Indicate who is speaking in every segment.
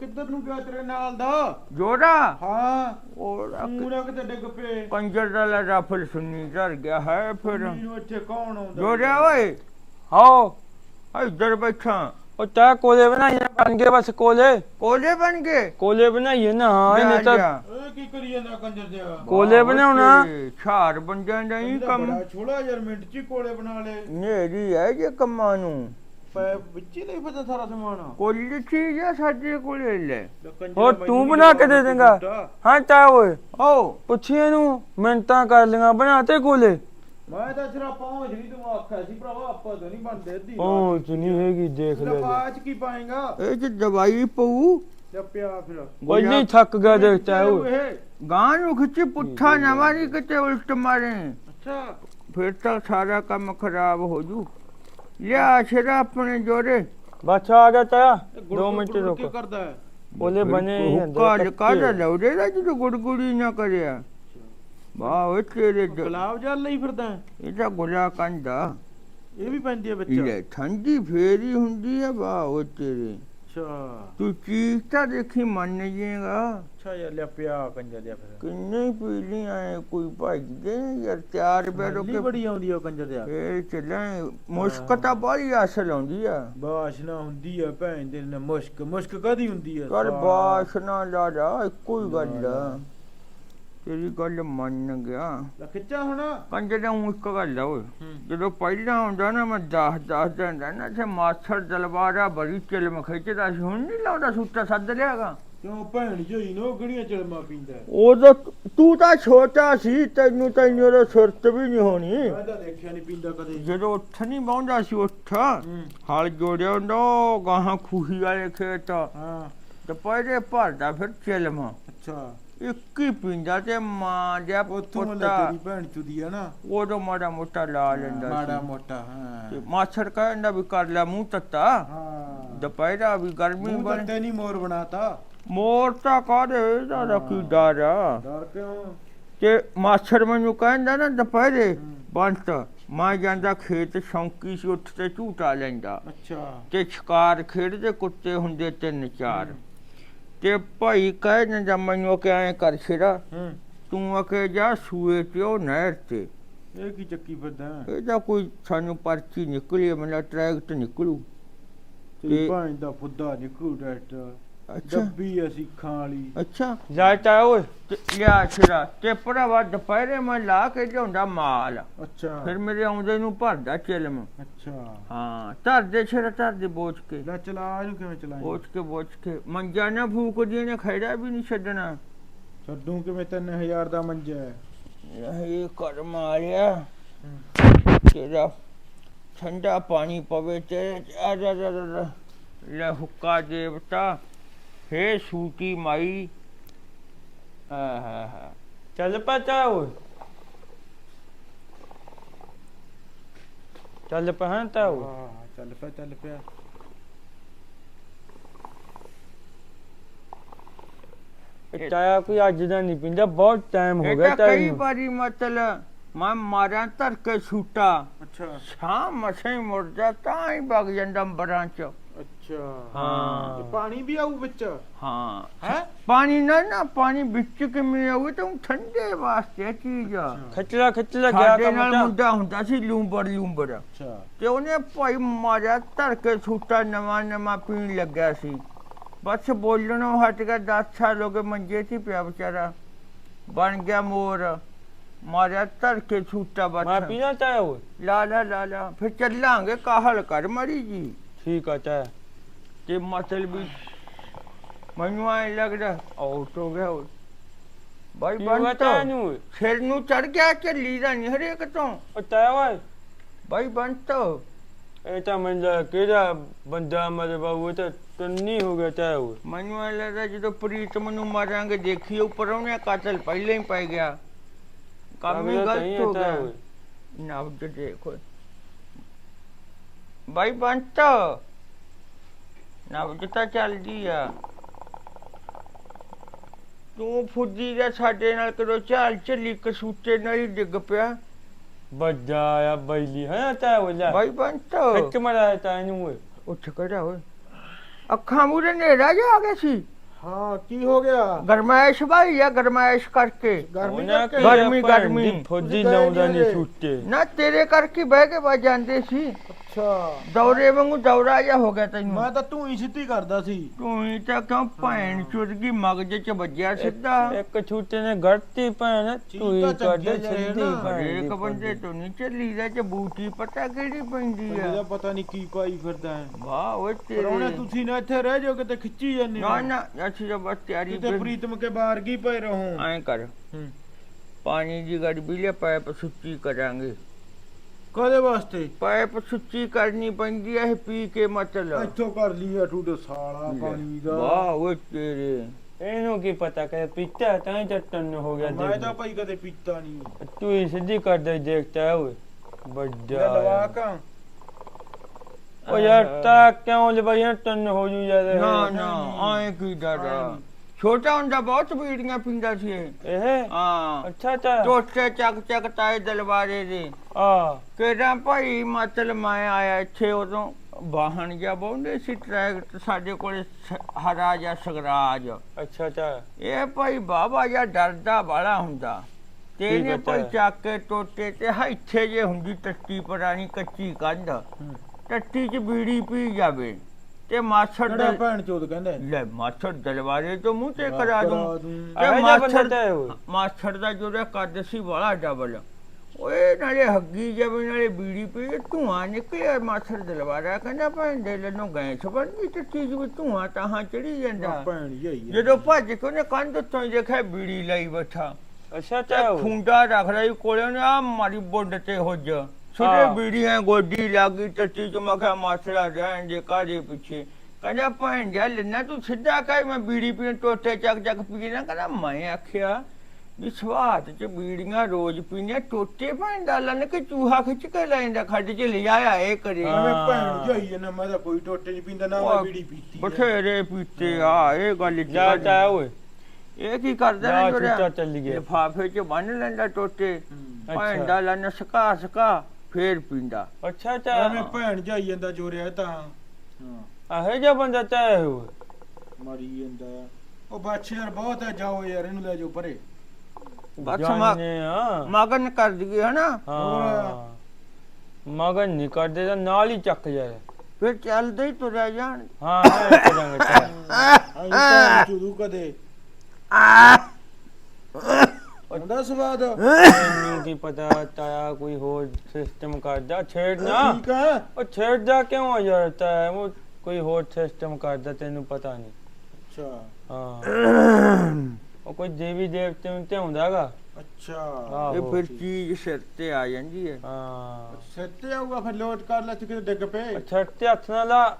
Speaker 1: ਕਿੱਧਰ ਨੂੰ ਗਿਆ ਤੇਰੇ ਨਾਲ ਦਾ?
Speaker 2: ਜੋੜਾ
Speaker 1: ਹਾਂ।
Speaker 2: ਉਹ
Speaker 1: ਮੂਰਾ ਕਿਤੇ ਡਿੱਗ ਪਏ।
Speaker 2: ਕੰਜਰ ਦਾ ਲੜਾ ਫਲ ਸੁਣੀ ਚੜ ਗਿਆ ਹੈ ਫਿਰ।
Speaker 1: ਮੈਨੂੰ ਇੱਥੇ ਕੌਣ ਆਉਂਦਾ?
Speaker 2: ਜੋੜਿਆ ਓਏ
Speaker 3: ਹਾਓ
Speaker 2: ਇੱਧਰ ਬੈਠਾ।
Speaker 3: ਉਹ ਤਾ ਕੋਲੇ ਬਣਾਈਏ ਬਣ ਗਏ ਬਸ ਕੋਲੇ।
Speaker 2: ਕੋਲੇ ਬਣ ਗਏ?
Speaker 3: ਕੋਲੇ ਬਣਾਈਏ ਨਾ ਹਾਂ ਇਹਨੇ ਤਾਂ
Speaker 1: ਓਏ ਕੀ ਕਰੀ ਜਾਂਦਾ ਕੰਜਰ ਜਿਹਾ?
Speaker 3: ਕੋਲੇ ਬਣਾਉਣਾ।
Speaker 2: ਛਾਰ ਬਣ ਜਾਂਦਾ ਹੀ ਕੰਮ।
Speaker 1: ਬੜਾ ਛੋੜਾ ਯਾਰ ਮਿੰਟ ਚ ਹੀ ਕੋਲੇ ਬਣਾ ਲੇ
Speaker 2: ਨੇਰੀ ਹੈ ਜੇ ਕੰਮਾਂ ਨੂੰ।
Speaker 1: ਪੈ ਵਿੱਚ ਹੀ ਲਈ ਪਤਾ ਸਾਰਾ ਸਮਾਨ।
Speaker 2: ਕੋਲੀ ਚੀਜ਼ ਆ ਸਾਡੇ ਕੋਲੇ ਲੈ
Speaker 1: ਲੈ। ਕੰਜਰ
Speaker 3: ਹੋਰ
Speaker 1: ਮੈਨੂੰ
Speaker 3: ਤੂੰ ਬਣਾ ਕੇ ਦੇ ਦੇਂਗਾ। ਹਾਂ ਤਾ ਓਏ।
Speaker 2: ਓ
Speaker 3: ਪੁੱਛੀ ਇਹਨੂੰ ਮਿੰਟਾਂ ਕਰ ਲੀਆਂ ਬਣਾਤੇ ਕੋਲੇ।
Speaker 1: ਮੈਂ ਤਾਂ ਸਿਰਾ ਪਹੁੰਚ ਨਹੀਂ ਤੂੰ ਆਖਿਆ ਸੀ ਭਰਾਵਾ ਆਪਾਂ ਤਾਂ ਨਹੀਂ ਬਣਦੇ ਅੱਧੀ
Speaker 3: ਉਹ ਚ ਨਹੀਂ ਹੈਗੀ ਦੇਖ ਲੈ ਲੈ।
Speaker 1: ਬਾਅਦ ਚ ਕੀ ਪਾਏਗਾ?
Speaker 2: ਇਹ ਚ ਦਵਾਈ ਪਊ।
Speaker 1: ਜਾਂ ਪਿਆ ਫਿਰ।
Speaker 3: ਉਹ ਨਹੀਂ ਥੱਕ ਗਿਆ ਦੇਖਤਾ
Speaker 1: ਇਹ?
Speaker 2: ਗਾਂ ਨੂੰ ਖਿੱਚੀ ਪੁੱਠਾ ਨਾ ਮਾਰੀ ਕਿਤੇ ਉਲਟ ਮਾਰੇ।
Speaker 1: ਅੱਛਾ।
Speaker 2: ਫਿਰ ਤਾਂ ਸਾਰਾ ਕੰਮ ਖਰਾਬ ਹੋ ਜੂ। ਲਿਆ ਸ਼ਰਾ ਆਪਣੇ ਜੋੜੇ
Speaker 3: ਬਸ ਆ ਗਿਆ ਤਾ
Speaker 1: ਇਹ ਗੁੜ-
Speaker 3: 2 ਮਿੰਟ ਰੁਕ।
Speaker 1: ਕੀ ਕਰਦਾ ਹੈ?
Speaker 3: ਕੋਲੇ ਬਣੇ ਹੀ
Speaker 2: ਹੁੱਕਾ
Speaker 3: ਅੰਦਰ
Speaker 2: ਕਾਹਦਾ ਲਉਦੇ ਦਾ ਜਦੋਂ ਗੁੜਗੁੜੀ ਨਾ ਕਰਿਆ? ਵਾਹ ਓਏ ਤੇਰੇ
Speaker 1: ਗੁਲਾਬ ਜਲ ਲਈ ਫਿਰਦਾ ਹੈ?
Speaker 2: ਇਹ ਤਾਂ ਗੁਲਾ ਕੰਦਾ
Speaker 1: ਇਹ ਵੀ ਪੈਂਦੀ ਹੈ ਵਿੱਚ?
Speaker 2: ਲੈ ਠੰਡੀ ਫੇਰੀ ਹੁੰਦੀ ਆ ਵਾਹ ਓ ਤੇਰੇ।
Speaker 1: ਅੱਛਾ।
Speaker 2: ਤੂੰ ਚੀਜ਼ ਤਾਂ ਦੇਖੀ ਮੰਨ ਜੇਗਾ
Speaker 1: ਅੱਛਾ ਯਾਰ ਲਿਆ ਪਿਆ ਕੰਜਰ ਦਿਆ ਫਿਰ।
Speaker 2: ਕਿੰਨੇ ਪੀ ਲੀਆਂ ਕੋਈ ਭੱਜ ਗਏ ਯਾਰ ਚਾਰ ਬੈਰੋ
Speaker 1: ਬੜੀ
Speaker 2: ਕੇ
Speaker 1: ਬੜੀ ਆਉਂਦੀ ਆ ਕੰਜਰ ਦਿਆ
Speaker 2: ਫੇਰ ਚੱਲਾਂ ਮੁਸ਼ਕ ਤਾਂ ਬੜੀ ਅਸਲ ਆਉਂਦੀ ਆ।
Speaker 1: ਬਾਸ਼ਨਾ ਹੁੰਦੀ ਆ ਭੈਣ ਦੇ ਨਾਲ ਮੁਸ਼ਕ ਮੁਸ਼ਕ ਕਦੀ ਹੁੰਦੀ ਆ?
Speaker 2: ਕਰ
Speaker 1: ਸਾਲ।
Speaker 2: ਬਾਸ਼ਨਾ ਲਾ ਜਾ ਇੱਕੋ ਹੀ ਗੱਲ ਆ। ਤੇਰੀ ਗੱਲ ਮੰਨ ਗਿਆ।
Speaker 1: ਲੈ ਖਿੱਚਾ ਹੁਣ।
Speaker 2: ਕੰਜੇ ਦਾ ਊਂ ਇੱਕ ਗੱਲ ਆ ਓਏ। ਜਦੋਂ ਪਹਿਲਾਂ ਆਉਂਦਾ ਨਾ ਮੈਂ 10 10 ਦਿਨ ਰਹਿਣਾ ਤੇ ਮਾਸਟਰ ਦਲਵਾਰਾ ਬੜੀ ਚਿਲਮ ਖਿੱਚਦਾ ਸੀ ਹੁਣ ਨਹੀਂ ਲਾਉਂਦਾ ਸੁੱਟਾ ਸੱਦ ਲਿਆਗਾ।
Speaker 1: ਕਿਉਂ ਭੈਣ ਜੋਈ ਨੋ ਗੜੀਆਂ ਚਲਮਾ ਪੀਂਦਾ ਹੈ?
Speaker 2: ਉਦੋਂ ਤੂੰ ਤਾਂ ਛੋਟਾ ਸੀ ਤੈਨੂੰ ਤੈਨੂੰ ਉਹਦਾ ਸੁਰਤ ਵੀ ਨਹੀਂ ਹੋਣੀ।
Speaker 1: ਮੈਂ ਤਾਂ ਦੇਖਿਆ ਨਹੀਂ ਪੀਂਦਾ ਕਦੇ।
Speaker 2: ਜਦੋਂ ਉੱਠ ਨਹੀਂ ਬਾਉਂਦਾ ਸੀ ਉੱਠ।
Speaker 1: ਹੂੰ।
Speaker 2: ਹਲ ਜੋੜਿਆ ਹੁੰਦਾ ਉਹ ਗਾਹਾਂ ਖੂਹੀ ਵਾਲੇ ਖੇਤ।
Speaker 1: ਹਾਂ।
Speaker 2: ਤੇ ਪਹਿਲੇ ਭਰਦਾ ਫਿਰ ਚਿਲਮ।
Speaker 1: ਅੱਛਾ।
Speaker 2: ਇੱਕ ਹੀ ਪੀਂਦਾ ਤੇ ਮਾਂ ਜਿਹਾ
Speaker 1: ਉੱਥੋਂ ਲੈ
Speaker 2: ਪੁੱਤਾ
Speaker 1: ਤੇਰੀ ਭੈਣ ਚੁਦੀ ਆ ਨਾ।
Speaker 2: ਉਦੋਂ ਮਾੜਾ ਮੋਟਾ ਲਾ ਲੈਂਦਾ
Speaker 1: ਮਾੜਾ
Speaker 2: ਸੀ
Speaker 1: ਮੋਟਾ ਹਾਂ।
Speaker 2: ਤੇ ਮਾਛੜ ਕਹਿੰਦਾ ਵੀ ਕਰ ਲੈ ਮੂੰਹ ਤੱਤਾ।
Speaker 1: ਹਾਂ।
Speaker 2: ਦੁਪਹਿਰਾ ਵੀ ਗਰਮੀ
Speaker 1: ਮੂੰਹ
Speaker 2: ਬਣ
Speaker 1: ਨਹੀਂ ਮੋਰ ਬਣਾਤਾ।
Speaker 2: ਮੋਰ ਤਾਂ ਕਾਦੇ ਦਾ ਕੀ ਡਰ ਆ।
Speaker 1: ਡਰ ਕਿਉਂ?
Speaker 2: ਤੇ ਮਾਛੜ ਮੈਨੂੰ ਕਹਿੰਦਾ ਨਾ ਦੁਪਹਿਰੇ। ਬੰਤ ਮੈਂ ਜਾਂਦਾ ਖੇਤ ਸ਼ੌਂਕੀ ਸੀ ਉੱਠ ਤੇ ਝੂਟਾ ਲੈਂਦਾ।
Speaker 1: ਅੱਛਾ।
Speaker 2: ਤੇ ਸ਼ਿਕਾਰ ਖੇਡਦੇ ਕੁੱਤੇ ਹੁੰਦੇ ਤਿੰਨ ਚਾਰ। ਤੇ ਭਾਈ ਕਹੇ ਨਾ ਜਾਂ ਮੈਨੂੰ ਕਿ ਐਂ ਕਰ ਛੇੜਾ।
Speaker 1: ਹੂੰ।
Speaker 2: ਤੂੰ ਅਕੇ ਜਾ ਸੂਏ ਤੇ ਉਹ ਨਹਿਰ ਤੇ।
Speaker 1: ਇਹ ਕੀ ਚੱਕੀ ਫਿਰਦਾ
Speaker 2: ਇਹਦਾ ਕੋਈ ਸਾਨੂੰ ਪਰਚੀ ਨਿਕਲੀ ਮੇਰਾ ਟਰੈਕਟ ਨਿਕਲੂ। ਤੇ-
Speaker 1: ਭੈਣ ਦਾ ਫੁੱਦਾ ਨਿਕਲੂ ਟਰੈਕਟਰ।
Speaker 2: ਅੱਛਾ।
Speaker 1: ਡੱਬੀ ਅਸੀਂ ਖਾਂ ਲਈ
Speaker 2: ਅੱਛਾ।
Speaker 3: ਜਾ ਤਾ ਓਏ
Speaker 2: ਤੇ ਲਿਆ ਛੇੜਾ ਤੇ ਭਰਾਵਾ ਦੁਪਹਿਰੇ ਮੈਂ ਲਾ ਕੇ ਲਿਆਉਂਦਾ ਮਾਲ।
Speaker 1: ਅੱਛਾ।
Speaker 2: ਫਿਰ ਮੇਰੇ ਆਉਂਦੇ ਨੂੰ ਭਰਦਾ ਚਿਲਮ।
Speaker 1: ਅੱਛਾ।
Speaker 2: ਹਾਂ ਧਰ ਦੇ ਛੇੜਾ ਧਰ ਦੇ ਬੋਝ ਕੇ।
Speaker 1: ਲੈ ਚਲਾ ਇਹਨੂੰ ਕਿਵੇਂ ਚਲਾਈ?
Speaker 2: ਬੋਝ ਕੇ ਬੋਝ ਕੇ। ਮੰਜਾ ਨਾ ਫੂਕ ਦੀ ਨੇ ਖੈੜਾ ਵੀ ਨਹੀਂ ਛੱਡਣਾ।
Speaker 1: ਛੱਡੂ ਕਿਵੇਂ? 3000 ਦਾ ਮੰਜਾ ਹੈ।
Speaker 2: ਇਹ ਕਰ ਮਾਰਿਆ ਤੇਰਾ ਠੰਡਾ ਪਾਣੀ ਪਵੇ ਤੇ ਆ ਜਾ ਜਾ ਜਾ, ਜਾ ਲੈ ਹੁੱਕਾ ਦੇਵਤਾ। ਹੇ ਸੂਟੀ ਮਾਈ। ਆਹ
Speaker 3: ਚੱਲ ਪਾ ਤਾ ਓਏ। ਚੱਲ ਪਾ ਹਾਂ ਤਾ ਓਏ।
Speaker 1: ਹਾਂ ਚੱਲ ਪਿਆ ਚੱਲ ਪਿਆ।
Speaker 3: ਇਹ ਕੋਈ ਅੱਜ ਦਾ ਨਹੀਂ ਪੀਂਦਾ ਬਹੁਤ ਟਾਈਮ ਹੋ
Speaker 2: ਇਹ
Speaker 3: ਗਿਆ
Speaker 2: ਤਾਂ ਕਈ
Speaker 3: ਨੂੰ।
Speaker 2: ਵਾਰੀ ਮਤਲਬ ਮੈਂ ਮਾਰਾਂ ਧਰ ਕੇ ਛੂਟਾ।
Speaker 1: ਅੱਛਾ।
Speaker 2: ਸ਼ਾਮ ਮਸੇ ਹੀ ਮੁੜ ਜਾ ਤਾਂ ਹੀ ਵਗ ਜਾਂਦਾ ਅੰਬਰਾਂ ਚ।
Speaker 1: ਅੱਛਾ।
Speaker 3: ਹਾਂ।
Speaker 1: ਤੇ ਪਾਣੀ ਵੀ ਆਊ ਵਿੱਚ?
Speaker 2: ਹਾਂ।
Speaker 1: ਹੈ?
Speaker 2: ਪਾਣੀ ਨਾ ਨਾ ਪਾਣੀ ਵਿੱਚ ਕਿਵੇਂ ਆਉ ਤਾਂ ਠੰਡੇ ਵਾਸਤੇ ਚੀਜ਼ ਆ।
Speaker 3: ਖਿੱਚਲਾ ਖਿੱਚਲਾ ਗਿਆ
Speaker 2: ਸਾਡੇ
Speaker 3: ਕੰਮ
Speaker 2: ਨਾਲ ਮੁੰਡਾ ਹੁੰਦਾ ਸੀ ਲੂੰਬੜ ਲੂੰਬੜ।
Speaker 1: ਅੱਛਾ।
Speaker 2: ਤੇ ਉਹਨੇ ਭਾਈ ਮਾਰਿਆ ਧਰ ਕੇ ਛੂਟਾ ਨਵਾਂ ਨਵਾਂ ਪੀਣ ਲੱਗਿਆ ਸੀ। ਬਸ ਬੋਲਣੋਂ ਹਟ ਗਿਆ 10 ਸਾਲ ਹੋ ਗਏ ਮੰਜੇ 'ਤੇ ਹੀ ਪਿਆ ਵਿਚਾਰਾ। ਬਣ ਗਿਆ ਮੋਰ। ਮਾਰਿਆ ਧਰ ਕੇ ਛੂਟਾ
Speaker 3: ਮੈਂ
Speaker 2: ਬਸ
Speaker 3: ਪੀਣਾ ਤਾਇਆ ਓਏ
Speaker 2: ਲਾ ਲਾ ਲਾ ਲਾ। ਫਿਰ ਚੱਲਾਂਗੇ ਕਾਹਲ ਕਰ ਮਰੀ ਜੀ।
Speaker 3: ਠੀਕ ਆ ਤਾਇਆ
Speaker 2: ਤੇ ਮਤਲਬ ਵੀ ਮੈਨੂੰ ਐ ਲੱਗਦਾ ਆਊਟ ਹੋ ਗਿਆ ਉਹ ਬਾਈ ਬੰਤ
Speaker 3: ਨੂੰ?
Speaker 2: ਸਿਰ ਨੂੰ ਚੜ ਗਿਆ ਚੱਲੀ ਦਾ ਨਹੀਂ ਹਰੇਕ ਤੋਂ
Speaker 3: ਉਹ ਤਾਇਆ ਓਏ
Speaker 2: ਬਾਈ ਬੰਤ
Speaker 3: ਇਹ ਤਾਂ ਮੈਨੂੰ ਕਿਹੜਾ ਬੰਦਾ ਮਰੇ ਬਾਬੂ ਤਾਂ ਤੰਨੀ ਹੋ ਗਿਆ ਤਾਇਆ ਓਏ
Speaker 2: ਮੈਨੂੰ ਐ ਲੱਗਦਾ ਜਦੋਂ ਪ੍ਰੀਤਮ ਨੂੰ ਮਾਰਾਂਗੇ ਦੇਖੀ ਉੱਪਰ ਉਹਨੇ ਕਾਤਲ ਪਹਿਲਾਂ ਹੀ ਪੈ ਗਿਆ ਕੰਮ ਹੀ ਗਲਤ
Speaker 3: ਹੀ
Speaker 2: ਗਿਆ
Speaker 3: ਓਏ।
Speaker 2: ਨਬਜ ਦੇਖੋ ਬਾਈ ਬੰਤ ਨਬਜ ਤਾਂ ਚੱਲਦੀ ਆ। ਤੂੰ ਫੁੱਦੀ ਦਾ ਸਾਡੇ ਨਾਲ ਕਦੋਂ ਚਾਲ ਚੱਲੀ ਕਸੂਤੇ ਨਾਲ ਹੀ ਡਿੱਗ ਪਿਆ।
Speaker 3: ਵੱਡਾ ਆ ਬੈਲੀ ਹੈ ਚਾਹ ਉਹਲਾ
Speaker 2: ਬਾਈ ਬੰਤ
Speaker 3: ਖਿੱਚ ਮਰਾ ਤਾ ਇਹਨੂੰ ਓਏ।
Speaker 2: ਉੱਠ ਖੜਾ ਓਏ। ਅੱਖਾਂ ਮੂਰੇ ਨੇੜਾ ਜਾ ਆ ਗਿਆ ਸੀ।
Speaker 1: ਹਾਂ ਕੀ ਹੋ ਗਿਆ?
Speaker 2: ਗਰਮਾਇਸ਼ ਭਾਈ ਆ ਗਰਮਾਇਸ਼ ਕਰਕੇ।
Speaker 1: ਗਰਮੀ ਕਰਕੇ?
Speaker 2: ਗਰਮੀ, ਗਰਮੀ।
Speaker 3: ਫੌਜੀ ਲਾਉਂਦਾ ਨਹੀਂ
Speaker 1: ਨੀ
Speaker 3: ਛੁੱਟੇ
Speaker 2: ਨਾ ਤੇਰੇ ਕਰਕੇ ਬਹਿ ਕੇ ਬਾ ਜਾਂਦੇ ਸੀ।
Speaker 1: ਅੱਛਾ।
Speaker 2: ਦੌਰੇ ਵਾਂਗੂ ਦੌਰਾ ਜਾ ਹੋ ਗਿਆ ਤੈਨੂੰ।
Speaker 1: ਮੈਂ ਤਾਂ ਤੂੰ ਹੀ ਸਿੱਧੀ ਕਰਦਾ ਸੀ।
Speaker 2: ਤੂੰ ਹੀ ਤਾਂ ਕਿਉਂ ਭੈਣ ਚੁੱਦ ਗਈ ਮਗਜ ਚ ਵੱਜਿਆ ਸਿੱਧਾ?
Speaker 3: ਇੱਕ ਛੁੱਟੇ ਨੇ ਗੜਤੀ ਭੈਣ ਤੂੰ
Speaker 1: ਤਾਂ
Speaker 3: ਕੱਢ
Speaker 1: ਚੰਗੀਆਂ ਜਿਹੜੇ
Speaker 3: ਸਿੱਧੀ
Speaker 1: ਨਾ,
Speaker 3: ਭੈਣ
Speaker 2: ਹਰੇਕ
Speaker 3: ਦੀ
Speaker 2: ਬੰਦੇ। ਤੋਂ ਨਹੀਂ ਚੱਲੀ ਦਾ ਚ ਬੂਟੀ ਪਤਾ ਕਿਹੜੀ ਪੈਂਦੀ
Speaker 1: ਇਹਦਾ
Speaker 2: ਆ
Speaker 1: ਪਤਾ ਨਹੀਂ ਕੀ ਪਾਈ ਫਿਰਦਾ ਹੈ।
Speaker 2: ਵਾਹ ਓਏ
Speaker 1: ਪਰੌਣੇ
Speaker 2: ਤੇਰੇ
Speaker 1: ਤੁਸੀਂ ਨਾ ਇੱਥੇ ਰਹਿ ਜਾਓ ਕਿਤੇ ਖਿੱਚੀ ਜਾਂਦੇ
Speaker 2: ਨਾ ਨਾ ਅਸੀਂ ਤਾਂ ਬਸ ਤਿਆਰੀ
Speaker 1: ਕਿਤੇ ਪ੍ਰੀਤਮ ਕੇ ਬਾਹਰ ਕੀ ਪਏ ਰਹੋ।
Speaker 2: ਐਂ ਕਰ।
Speaker 1: ਹੂੰ।
Speaker 2: ਪਾਣੀ ਦੀ ਗੜਬੀ ਲੈ ਪਾਇਪ ਸੁੱਚੀ ਕਰਾਂਗੇ।
Speaker 1: ਕਦੇ ਵਾਸਤੇ?
Speaker 2: ਪਾਇਪ ਸੁੱਚੀ ਕਰਨੀ ਪੈਂਦੀ ਐ ਇਹ ਪੀ ਕੇ ਮਤਲਬ
Speaker 1: ਇੱਥੋਂ ਕਰ ਲਿਆ ਠੂਡੇ ਸਾਲਾ ਪਾਣੀ ਦਾ।
Speaker 2: ਵਾਹ ਓਏ ਤੇਰੇ।
Speaker 3: ਇਹਨੂੰ ਕੀ ਪਤਾ ਕਿ ਪੀਤਾ ਤਾਂ ਹੀ ਚੱਟਨ ਹੋ ਗਿਆ
Speaker 1: ਮੈਂ
Speaker 3: ਦੇਖ
Speaker 1: ਤਾਂ ਭਾਈ ਕਦੇ ਪੀਤਾ ਨਹੀਂ
Speaker 3: ਤੂੰ ਹੀ ਸਿੱਧੀ ਕਰਦਾ ਹੀ ਦੇਖਦਾ ਹੈ ਓਏ। ਵੱਡਾ
Speaker 1: ਲਵਾ
Speaker 3: ਆ।
Speaker 1: ਕਾਂ।
Speaker 3: ਉਹ ਯਾਰ ਤਾਂ ਕਿਉਂ ਲਵਾਈਆਂ ਟੰਨ ਹੋ ਜੂ ਯਾਰ ਇਹ?
Speaker 2: ਨਾ ਨਾ ਐਂ ਕੀ ਡਰ ਛੋਟਾ ਹੁੰਦਾ ਬਹੁਤ ਬੀੜੀਆਂ ਪੀਂਦਾ ਸੀ ਇਹ।
Speaker 3: ਇਹ?
Speaker 2: ਹਾਂ।
Speaker 3: ਅੱਛਾ ਅੱਛਾ।
Speaker 2: ਟੋਟੇ ਚੱਕ ਚੱਕ ਤਾਏ ਦਲਵਾਰੇ ਦੇ।
Speaker 3: ਆ
Speaker 2: ਕਿਹੜਾ ਭਾਈ ਮਤਲਬ ਮੈਂ ਆਇਆ ਇੱਥੇ ਉਦੋਂ। ਵਾਹਣ ਜਾਂ ਬੋਂਦੇ ਸੀ ਟਰੈਕਟ ਸਾਡੇ ਕੋਲੇ ਹਰਾ ਜਾਂ ਸਗਰਾਜ।
Speaker 3: ਅੱਛਾ ਅੱਛਾ।
Speaker 2: ਇਹ ਭਾਈ ਬਾਬਾ ਜਾਂ ਡਰਦਾ ਬਾਲਾ ਹੁੰਦਾ। ਤੇ ਇਹਨੇ ਭਾਈ। ਚੱਕ ਕੇ ਟੋਟੇ ਤੇ ਇੱਥੇ ਜੇ ਹੁੰਦੀ ਟੱਟੀ ਪੁਰਾਣੀ ਕੱਚੀ ਕੰਧ। ਟੱਟੀ 'ਚ ਬੀੜੀ ਪੀ ਜਾਵੇ। ਤੇ ਮਾਛੜ
Speaker 1: ਕਿਹੜਾ
Speaker 2: ਦਾ
Speaker 1: ਭੈਣ ਚੋਦ ਕਹਿੰਦਾ
Speaker 2: ਲੈ ਮਾਛੜ ਦਲਵਾਰੇ ਤੋਂ ਮੂੰਹ ਤੇ ਕਰਾ ਦੂੰ।
Speaker 1: ਦੂੰ
Speaker 3: ਬੰਦਾ
Speaker 2: ਮਾਛੜ
Speaker 3: ਤਾਂ ਹੈ ਓਏ
Speaker 2: ਮਾਛੜ ਦਾ ਜਿਹੜਾ ਕੱਦ ਸੀ ਬੜਾ ਡਬਲ ਓਏ ਨਾਲੇ ਹੱਗੀ ਜਵੇ ਨਾਲੇ ਬੀੜੀ ਪੀ ਧੂਆਂ ਨਿਕਲਿਆ ਮਾਛੜ ਦਲਵਾਰਾ ਕਹਿੰਦਾ ਭੈਣ ਦੇ ਲੈਨੋਂ ਗੈਸ ਬਣ ਗਈ ਤੇ ਚੀਜ਼ ਵਿੱਚ ਧੂਆਂ ਤਾਂ ਚੜੀ ਜਾਂਦਾ।
Speaker 1: ਭੈਣ ਹੀ ਆਈ
Speaker 2: ਜਦੋਂ ਭੱਜ ਕੇ ਉਹਨੇ ਕੰਧ ਤੋਂ ਹੀ ਦੇਖਿਆ ਬੀੜੀ ਲਈ ਬੈਠਾ।
Speaker 3: ਅੱਛਾ
Speaker 2: ਤੇ ਖੁੰਡਾ ਰੱਖ ਲਈ ਕੋਲੇ ਨੇ ਆ ਮਾਰੀ ਬੁੱਢ ਤੇ ਹੁੱਜ। ਸੁਦੇ
Speaker 3: ਹਾਂ।
Speaker 2: ਬੀੜੀਆਂ ਗੋਡੀ ਲੱਗੀ ਟੱਟੀ ਚ ਮੈਂ ਕਿਹਾ ਮਾਸੜਾ ਰਹਿਣ ਦੇ ਕਾਦੇ ਪਿੱਛੇ? ਕਹਿੰਦਾ ਭੈਣ ਜਾ ਲੈਣਾ ਤੂੰ ਸਿੱਧਾ ਕਹਿ ਮੈਂ ਬੀੜੀ ਪੀਣ ਟੋਟੇ ਚੱਕ ਚੱਕ ਪੀਣਾ ਕਹਿੰਦਾ ਮੈਂ ਆਖਿਆ ਵੀ ਸਵਾਦ ਚ ਬੀੜੀਆਂ ਰੋਜ਼ ਪੀਣੀਆਂ ਟੋਟੇ ਭੈਣ ਦਾ ਲੰਨ ਕੇ ਚੂਹਾ ਖਿੱਚ ਕੇ ਲੈਂਦਾ ਖੱਡ ਚ ਲਿਆਇਆ ਇਹ ਕਰੇ
Speaker 3: ਹਾਂ।
Speaker 1: ਐਵੇਂ ਭੈਣ ਜਾਈ ਜਾਂਦਾ ਮੈਂ ਤਾਂ ਕੋਈ ਟੋਟੇ ਨਹੀਂ ਪੀਂਦਾ ਨਾ ਮੈਂ ਬੀੜੀ ਪੀਤੀ ਹੈ।
Speaker 2: ਬਥੇਰੇ ਪੀਤੇ ਆ ਇਹ ਗੱਲ
Speaker 3: ਜਾ ਤਾ ਓਏ।
Speaker 2: ਇਹ ਕੀ ਕਰਦਾ ਨਾ
Speaker 3: ਚੁੱਟਾ
Speaker 2: ਜੋੜਿਆ
Speaker 3: ਚੱਲ ਗਿਆ।
Speaker 2: ਲਿਫਾਫੇ ਚ ਬੰਨ ਲੈਂਦਾ ਟੋਟੇ।
Speaker 1: ਹੂੰ।
Speaker 2: ਭੈਣ ਦਾ ਲੰਨ ਸਕਾ ਸਕਾ ਫੇਰ ਪੀਂਦਾ।
Speaker 3: ਅੱਛਾ ਅੱਛਾ।
Speaker 1: ਐਵੇਂ ਭੈਣ ਜਾਈ ਜਾਂਦਾ ਜੋਰਿਆ ਤਾਂ। ਹਾਂ।
Speaker 3: ਆਹੇ ਜਿਹਾ ਬੰਦਾ ਤਾਂ ਹੈ
Speaker 1: ਮਰੀ ਜਾਂਦਾ। ਉਹ ਬਾਛੇ ਯਾਰ ਬਹੁਤ ਹੈ ਜਾਓ ਯਾਰ ਇਹਨੂੰ ਲੈ ਜਾਓ ਪਰੇ।
Speaker 2: ਬਸ
Speaker 3: ਜਾਣੇ ਆ।
Speaker 2: ਮਗਨ ਕਰ ਦਈਏ ਹਨਾ?
Speaker 3: ਹਾਂ। ਮਗਨ ਨਹੀਂ ਕਰਦੇ ਤਾਂ ਨਾਲ ਹੀ ਚੱਕ ਜਾਏ।
Speaker 2: ਫਿਰ ਚੱਲਦੇ ਹੀ ਤੁਰਿਆ ਜਾਣ।
Speaker 3: ਹਾਂ ਐਂ ਕਰਾਂਗੇ ਚੱਲ।
Speaker 1: ਆਈ ਭੈਣ ਚੁਦੂ ਕਦੇ। ਹੁੰਦਾ ਸਵਾਦ?
Speaker 3: ਮੈਨੂੰ ਕੀ ਪਤਾ ਤਾਇਆ ਕੋਈ ਹੋਰ ਸਿਸਟਮ ਕਰਦਾ। ਛੇੜਨਾ
Speaker 1: ਠੀਕ ਆ
Speaker 3: ਉਹ ਛੇੜਦਾ ਕਿਉਂ ਆ ਯਾਰ ਤਾਇਆ? ਉਹ ਕੋਈ ਹੋਰ ਸਿਸਟਮ ਕਰਦਾ ਤੈਨੂੰ ਪਤਾ ਨਹੀਂ।
Speaker 1: ਅੱਛਾ।
Speaker 3: ਹਾਂ। ਉਹ ਕੋਈ ਦੇਵੀ ਦੇਵਤੇ ਨੂੰ ਧਿਆਉਂਦਾਗਾ
Speaker 1: ਅੱਛਾ।
Speaker 2: ਇਹ ਫਿਰ ਚੀਜ਼ ਸਿਰ ਤੇ ਆ ਜਾਂਦੀ ਹੈ।
Speaker 3: ਹਾਂ।
Speaker 1: ਸੱਤੇ ਆਊਗਾ ਫਿਰ ਲੋਟ ਕਰ ਲੈ ਤੂੰ ਕਿਤੇ ਡਿੱਗ ਪਏ।
Speaker 3: ਅੱਛਾ ਤੇ ਹੱਥ ਨਾਲ ਲਾ।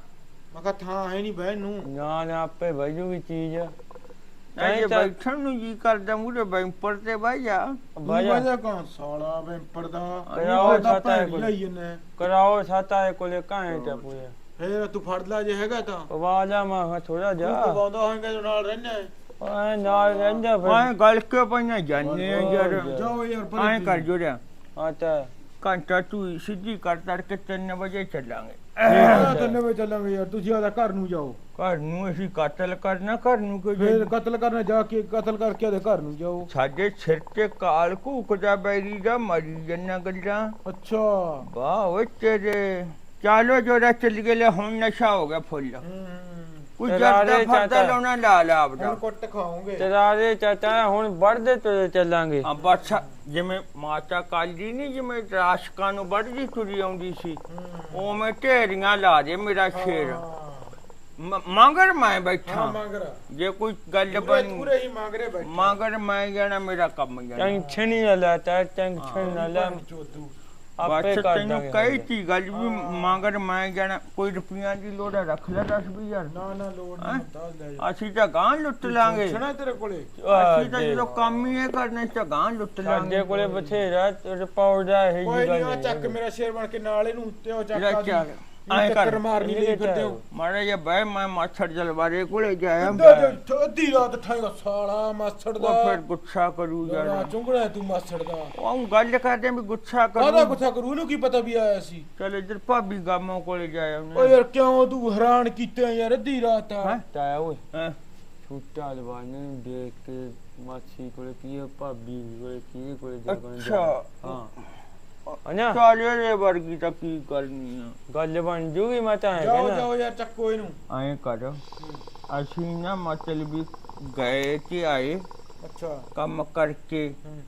Speaker 1: ਮੈਂ ਕਿਹਾ ਥਾਂ ਹੈ ਨਹੀਂ ਬਹਿਣ ਨੂੰ।
Speaker 3: ਨਾ ਨਾ ਆਪੇ ਬਹਿ ਜੂਗੀ ਚੀਜ਼।
Speaker 2: ਨਹੀਂ
Speaker 3: ਤਾਂ-
Speaker 2: ਬੈਠਣ ਨੂੰ ਜੀ ਕਰਦਾ ਮੂਰੇ ਬੈਂਪਰ ਤੇ ਬਹਿ ਜਾ।
Speaker 3: ਬਾਜਾ
Speaker 1: ਬਾਜਾ ਕੌਣ ਸਾਲਾ ਵੈਂਪਰ ਦਾ।
Speaker 3: ਕਰਾਓ
Speaker 1: ਉਹ ਤਾਂ
Speaker 3: ਛਾਤਾ ਹੈ
Speaker 1: ਭੈਣ
Speaker 3: ਕੋਈ।
Speaker 1: ਲਈ ਇਹਨੇ।
Speaker 3: ਕਰਾਓ ਸਾਤਾ ਹੈ ਕੋਲੇ ਕਾਹੇ ਤੇ ਪੂਏ
Speaker 1: ਫੇਰ ਤੂੰ ਫੜ ਲੈ ਜੇ ਹੈਗਾ ਤਾਂ।
Speaker 3: ਆਵਾਜ਼ਾ ਮਾ ਥੋੜਾ ਜਾ
Speaker 1: ਤੂੰ ਪਵਾਉਂਦਾ ਹੋਏਗਾ ਜੋ ਨਾਲ ਰਹਿਣਾ
Speaker 3: ਓਏ ਨਾਲ ਰਹਿੰਦਾ
Speaker 2: ਐਂ
Speaker 3: ਫਿਰ
Speaker 2: ਗਲ ਕੇ ਪਈਆਂ? ਆ ਯਾਰ।
Speaker 1: ਜਾਓ ਯਾਰ ਪਰੇ
Speaker 2: ਐਂ ਕਰ ਜੋੜਿਆ।
Speaker 3: ਹਾਂ ਤਾਂ
Speaker 2: ਘੰਟਾ ਤੂੰ ਸਿੱਧੀ ਕਰ ਤੜਕੇ 3 ਵਜੇ ਚੱਲਾਂਗੇ।
Speaker 1: ਤੰਨੇ ਵੇ ਚੱਲਾਂਗੇ ਯਾਰ ਤੁਸੀਂ ਆਦਾ ਘਰ ਨੂੰ ਜਾਓ।
Speaker 2: ਘਰ ਨੂੰ ਅਸੀਂ ਕਤਲ ਕਰਨਾ ਘਰ ਨੂੰ ਕਿਉਂ
Speaker 1: ਫੇਰ? ਕਤਲ ਕਰਨਾ ਜਾ ਕੇ ਕਤਲ ਕਰਕੇ ਉਹਦੇ ਘਰ ਨੂੰ ਜਾਓ।
Speaker 2: ਸਾਡੇ ਸਿਰ ਤੇ ਕਾਲ ਘੂਕਦਾ ਬੈਰੀ ਦਾ ਮਰੀ ਜੰਨਾ ਗੱਲਾਂ।
Speaker 1: ਅੱਛਾ।
Speaker 2: ਵਾਹ ਓਏ ਤੇਰੇ। ਚਾਲੋ ਜੋੜਾ ਚੱਲ ਗਏ ਲੈ ਹੁਣ ਨਸ਼ਾ ਹੋ ਗਿਆ ਫੁੱਲ। ਕੋਈ
Speaker 3: ਤੇ
Speaker 2: ਜਰਦਾ
Speaker 3: ਰਾਜੇ
Speaker 2: ਫਰਦਾ
Speaker 3: ਚਾਚਾ।
Speaker 2: ਲਾਉਣਾ ਲਾ ਲਾ ਆਪਦਾ।
Speaker 1: ਹੁਣ ਕੁੱਟ ਖਾਓਗੇ।
Speaker 3: ਤੇਰਾ ਦੇ ਚਾਚਾ ਹੁਣ ਵੜਦੇ ਤੁਰੇ ਚੱਲਾਂਗੇ।
Speaker 2: ਆ ਬਸ ਜਿਵੇਂ ਮਾਤਾ ਕਾਲੀ ਨਹੀਂ ਜਿਵੇਂ ਰਾਸ਼ਕਾਂ ਨੂੰ ਵੱਢਦੀ ਤੁਰੀ ਆਉਂਦੀ ਸੀ ਉਵੇਂ ਢੇਰੀਆਂ ਲਾ ਦੇ ਮੇਰਾ ਸ਼ੇਰ। ਮ- ਮਗਰ ਮੈਂ
Speaker 1: ਹਾਂ
Speaker 2: ਬੈਠਾ
Speaker 1: ਮੰਗਰਾ।
Speaker 2: ਜੇ ਕੋਈ ਗੱਲ ਬਣੀ
Speaker 1: ਪੂਰੇ ਹੀ ਮੰਗਰੇ ਬੈਠੇ।
Speaker 2: ਮਗਰ ਮੈਂ ਜਾਣਾ ਮੇਰਾ ਕੰਮ ਜਾਣਾ।
Speaker 3: ਟੈਨਸ਼ਨ ਹੀ ਨਾ ਲੈ ਤਾ ਟੈਨਸ਼ਨ ਨਾ ਲੈ।
Speaker 1: ਚੋਦੂ
Speaker 3: ਆਪੇ
Speaker 2: ਬਸ
Speaker 3: ਕਰ
Speaker 2: ਤੈਨੂੰ
Speaker 3: ਦਾਂਗੇ
Speaker 2: ਕਹੀ। ਤੀ ਗੱਲ ਵੀ ਮਗਰ ਮੈਂ ਜਾਣਾ ਕੋਈ ਰੁਪਈਆਂ ਦੀ ਲੋੜ ਹੈ, ਰੱਖ ਲੈ 10 20 ਹਜ਼ਾਰ
Speaker 1: ਨਾ ਨਾ ਲੋੜ
Speaker 2: ਹੈਂ?
Speaker 1: ਨਹੀਂ ਦੱਸ ਲੈ ਜਾ
Speaker 2: ਅਸੀਂ ਤਾਂ ਗਾਂ ਲੁੱਟ ਲਾਂਗੇ
Speaker 1: ਸੁਣਾ ਤੇਰੇ ਕੋਲੇ
Speaker 3: ਆਹ
Speaker 2: ਅਸੀਂ ਤਾਂ
Speaker 3: ਦੇਖ।
Speaker 2: ਜਦੋਂ ਕੰਮ ਹੀ ਇਹ ਕਰਨੇ ਤਾਂ ਗਾਂ ਲੁੱਟ ਲਾਂਗੇ
Speaker 3: ਸਾਡੇ ਕੋਲੇ ਬਥੇਰਾ ਰਿਪੋਰਟ ਦਾ ਇਹ
Speaker 1: ਕੋਈ
Speaker 3: ਜੀ
Speaker 1: ਨਹੀਂ
Speaker 3: ਗੱਲ
Speaker 1: ਆ ਚੱਕ ਮੇਰਾ ਸ਼ੇਰ ਬਣ ਕੇ ਨਾਲ ਇਹਨੂੰ ਤੇ ਉਹ ਚੱਕ ਆ
Speaker 2: ਚੱਲ।
Speaker 1: ਐਂ
Speaker 2: ਕਰ।
Speaker 1: ਕਰ ਮਾਰਨੀ ਲਈ ਫਿਰਦੇ ਹੋ
Speaker 2: ਮਾੜਾ ਜਿਹਾ ਬਹਿ ਮੈਂ ਮਾਛੜ ਜਲਵਾਰੇ ਕੋਲੇ ਜਾਇਆ
Speaker 1: ਅੱਧੀ ਰਾਤ ਠਾਏਗਾ ਸਾਲਾ ਮਾਸੜ ਦਾ।
Speaker 2: ਉਹ ਫਿਰ ਗੁੱਸਾ ਕਰੂ
Speaker 1: ਯਾਰ।
Speaker 2: ਯਾਰ
Speaker 1: ਚੁੰਗੜਾ ਤੂੰ ਮਾਸੜ ਦਾ।
Speaker 2: ਉਹ ਗੱਲ ਕਰਦੇ ਵੀ ਗੁੱਸਾ ਕਰੂ।
Speaker 1: ਗੁੱਸਾ ਕਰੂ? ਇਹਨੂੰ ਕੀ ਪਤਾ ਵੀ ਆਇਆ ਸੀ?
Speaker 2: ਚਲ ਇੱਧਰ ਭਾਬੀ ਗਾਮੋਂ ਕੋਲੇ ਜਾਇਆ
Speaker 1: ਓ ਯਾਰ ਕਿਉਂ ਤੂੰ ਹੈਰਾਨ ਕੀਤਾ ਯਾਰ ਅੱਧੀ ਰਾਤ ਆ।
Speaker 2: ਹੈਂ?
Speaker 3: ਤਾਇਆ ਓਏ।
Speaker 2: ਹਾਂ?
Speaker 3: ਛੁੱਟਾ ਲਵਾਨੇ ਨੂੰ ਦੇਖ ਕੇ ਮਾਸੀ ਕੋਲੇ ਕੀ ਹੈ ਭਾਬੀ ਕੋਲੇ ਕੀ ਕੋਲੇ ਜਾ ਕੇ
Speaker 2: ਅੱਛਾ।
Speaker 3: ਹਾਂ। ਅਨਿਆ?
Speaker 2: ਚਾਲੇ ਰੇ ਵਰਗੀ ਤਾਂ ਕੀ ਕਰਨੀ ਆ?
Speaker 3: ਗੱਲ ਬਣ ਜੂਗੀ ਮੈਂ ਤਾਂ ਐਂ
Speaker 1: ਜਾਓ
Speaker 3: ਕਹਿਣਾ
Speaker 1: ਜਾਓ ਯਾਰ ਚੱਕੋ ਇਹਨੂੰ।
Speaker 2: ਐਂ ਕਰ। ਅਸੀਂ ਨਾ ਮਤਲਬ ਵੀ ਗਏ ਤੇ ਆਏ।
Speaker 1: ਅੱਛਾ।
Speaker 2: ਕੰਮ ਕਰਕੇ।
Speaker 1: ਹੂੰ।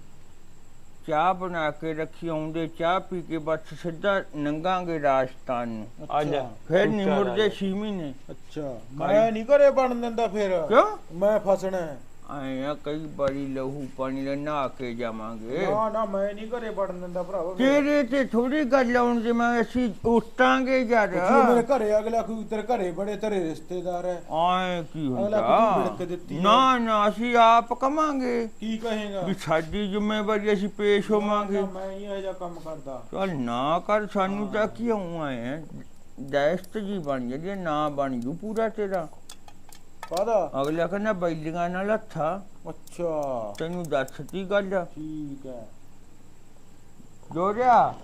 Speaker 2: ਚਾਹ ਬਣਾ ਕੇ ਰੱਖੀ ਆਉਂਦੇ ਚਾਹ ਪੀ ਕੇ ਬਸ ਸਿੱਧਾ ਨੰਗਾਂਗੇ ਰਾਜਸਥਾਨ ਨੂੰ।
Speaker 3: ਆ ਜਾ।
Speaker 2: ਫਿਰ ਨਿਮੁਰਦੇ
Speaker 3: ਰਾਜਾ।
Speaker 2: 6 ਮਹੀਨੇ
Speaker 1: ਅੱਛਾ। ਮੈਂ ਨਹੀਂ ਘਰੇ ਬਣ ਦਿੰਦਾ ਫਿਰ।
Speaker 2: ਕਿਉਂ?
Speaker 1: ਮੈਂ ਫਸਣਾ। ਹੈ।
Speaker 2: ਆਏ ਆ ਕਈ ਵਾਰੀ ਲਹੂ ਪਾਣੀ ਦਾ ਨਹਾ ਕੇ ਜਾਵਾਂਗੇ।
Speaker 1: ਨਾ ਨਾ ਮੈਂ ਨਹੀਂ ਘਰੇ ਵੜਨ ਦਿੰਦਾ ਭਰਾਵਾ।
Speaker 2: ਤੇਰੇ ਤੇ ਥੋੜੀ ਗੱਲ ਆਉਣ ਜੇ ਮੈਂ ਅਸੀਂ ਉੱਟਾਂਗੇ ਯਾਰ
Speaker 1: ਪੁੱਛੋ ਮੇਰੇ ਘਰੇ ਅਗਲਾ ਕੋਈ ਤੇਰੇ ਘਰੇ ਬੜੇ ਤੇਰੇ ਰਿਸ਼ਤੇਦਾਰ ਹੈ
Speaker 2: ਆਏ ਕੀ
Speaker 1: ਅਗਲਾ
Speaker 2: ਹੁੰਦਾ
Speaker 1: ਦਿੱਤੀ।
Speaker 2: ਨਾ ਨਾ ਅਸੀਂ ਆਪ ਕਮਾਂਗੇ।
Speaker 1: ਕੀ ਕਹੇਗਾ?
Speaker 2: ਵੀ ਸਾਡੀ ਜ਼ਿੰਮੇਵਾਰੀ ਅਸੀਂ ਪੇਸ਼ ਹੋਵਾਂਗੇ।
Speaker 1: ਮੈਂ ਹੀ ਇਹ ਜਿਹਾ ਕੰਮ ਕਰਦਾ।
Speaker 2: ਚੱਲ ਨਾ ਕਰ ਸਾਨੂੰ ਤਾਂ ਕੀ ਆਉਂ ਆਏ? ਦਸਤ ਜੀ ਬਣ ਜਾਂਦੀ ਨਾ ਬਣ ਜੂ ਪੂਰਾ ਤੇਰਾ।
Speaker 1: ਕਾਹਦਾ
Speaker 2: ਅਗਲਾ ਕਹਿੰਦਾ ਬੈਲੀਆਂ ਨਾਲ ਹੱਥਾ।
Speaker 1: ਅੱਛਾ।
Speaker 2: ਤੈਨੂੰ ਦੱਸਤੀ ਗੱਲ।
Speaker 1: ਠੀਕ ਹੈ।
Speaker 2: ਜੋਰਿਆ।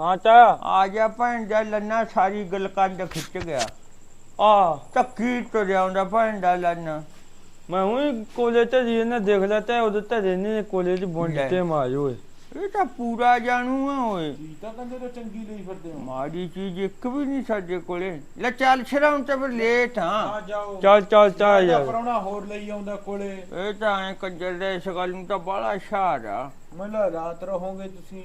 Speaker 3: ਹਾਂ ਤਾਇਆ
Speaker 2: ਆ ਜਾ ਭੈਣ ਦਾ ਲੰਨਾ ਸਾਰੀ ਗਲਕੰਦ ਖਿੱਚ ਗਿਆ।
Speaker 3: ਆ।
Speaker 2: ਧੱਕੀ ਤੁਰਿਆ ਆਉਂਦਾ ਭੈਣ ਦਾ ਲੰਨਾ।
Speaker 3: ਮੈਂ ਹੁਣ ਕੋਲੇ ਤੇ ਜੀ ਨੇ ਦੇਖ ਲਿਆ ਤਾਂ ਉਦੋਂ ਤਾਂ ਨੇ ਕੋਲੇ ਚ ਬੁੰਡ ਓਏ।
Speaker 2: ਇਹ ਤਾਂ ਪੂਰਾ ਜਾਣੂ ਆ ਓਏ।
Speaker 1: ਕੀ ਤਾਂ ਕਹਿੰਦੇ ਚੰਗੀ ਲਈ ਫਿਰਦੇ ਹੋ।
Speaker 2: ਮਾੜੀ ਚੀਜ਼ ਇੱਕ ਵੀ ਨਹੀਂ ਸਾਡੇ ਕੋਲੇ। ਲੈ ਚੱਲ ਛਰਾਉਂ ਤੇ ਫਿਰ ਲੇਟ ਹਾਂ
Speaker 1: ਆ ਜਾਓ।
Speaker 3: ਚੱਲ ਚੱਲ ਚੱਲ ਯਾਰ।
Speaker 1: ਪਰਉਣਾ ਹੋਰ ਲਈ ਆਉਂਦਾ ਕੋਲੇ।
Speaker 2: ਇਹ ਤਾਂ ਐ ਕੰਜਰ ਦੇ ਇਸ ਗੱਲ ਨੂੰ ਤਾਂ ਬੜਾ ਸ਼ਾਰ ਆ।
Speaker 1: ਮੈਨੂੰ ਰਾਤ ਰਹੋਗੇ ਤੁਸੀਂ।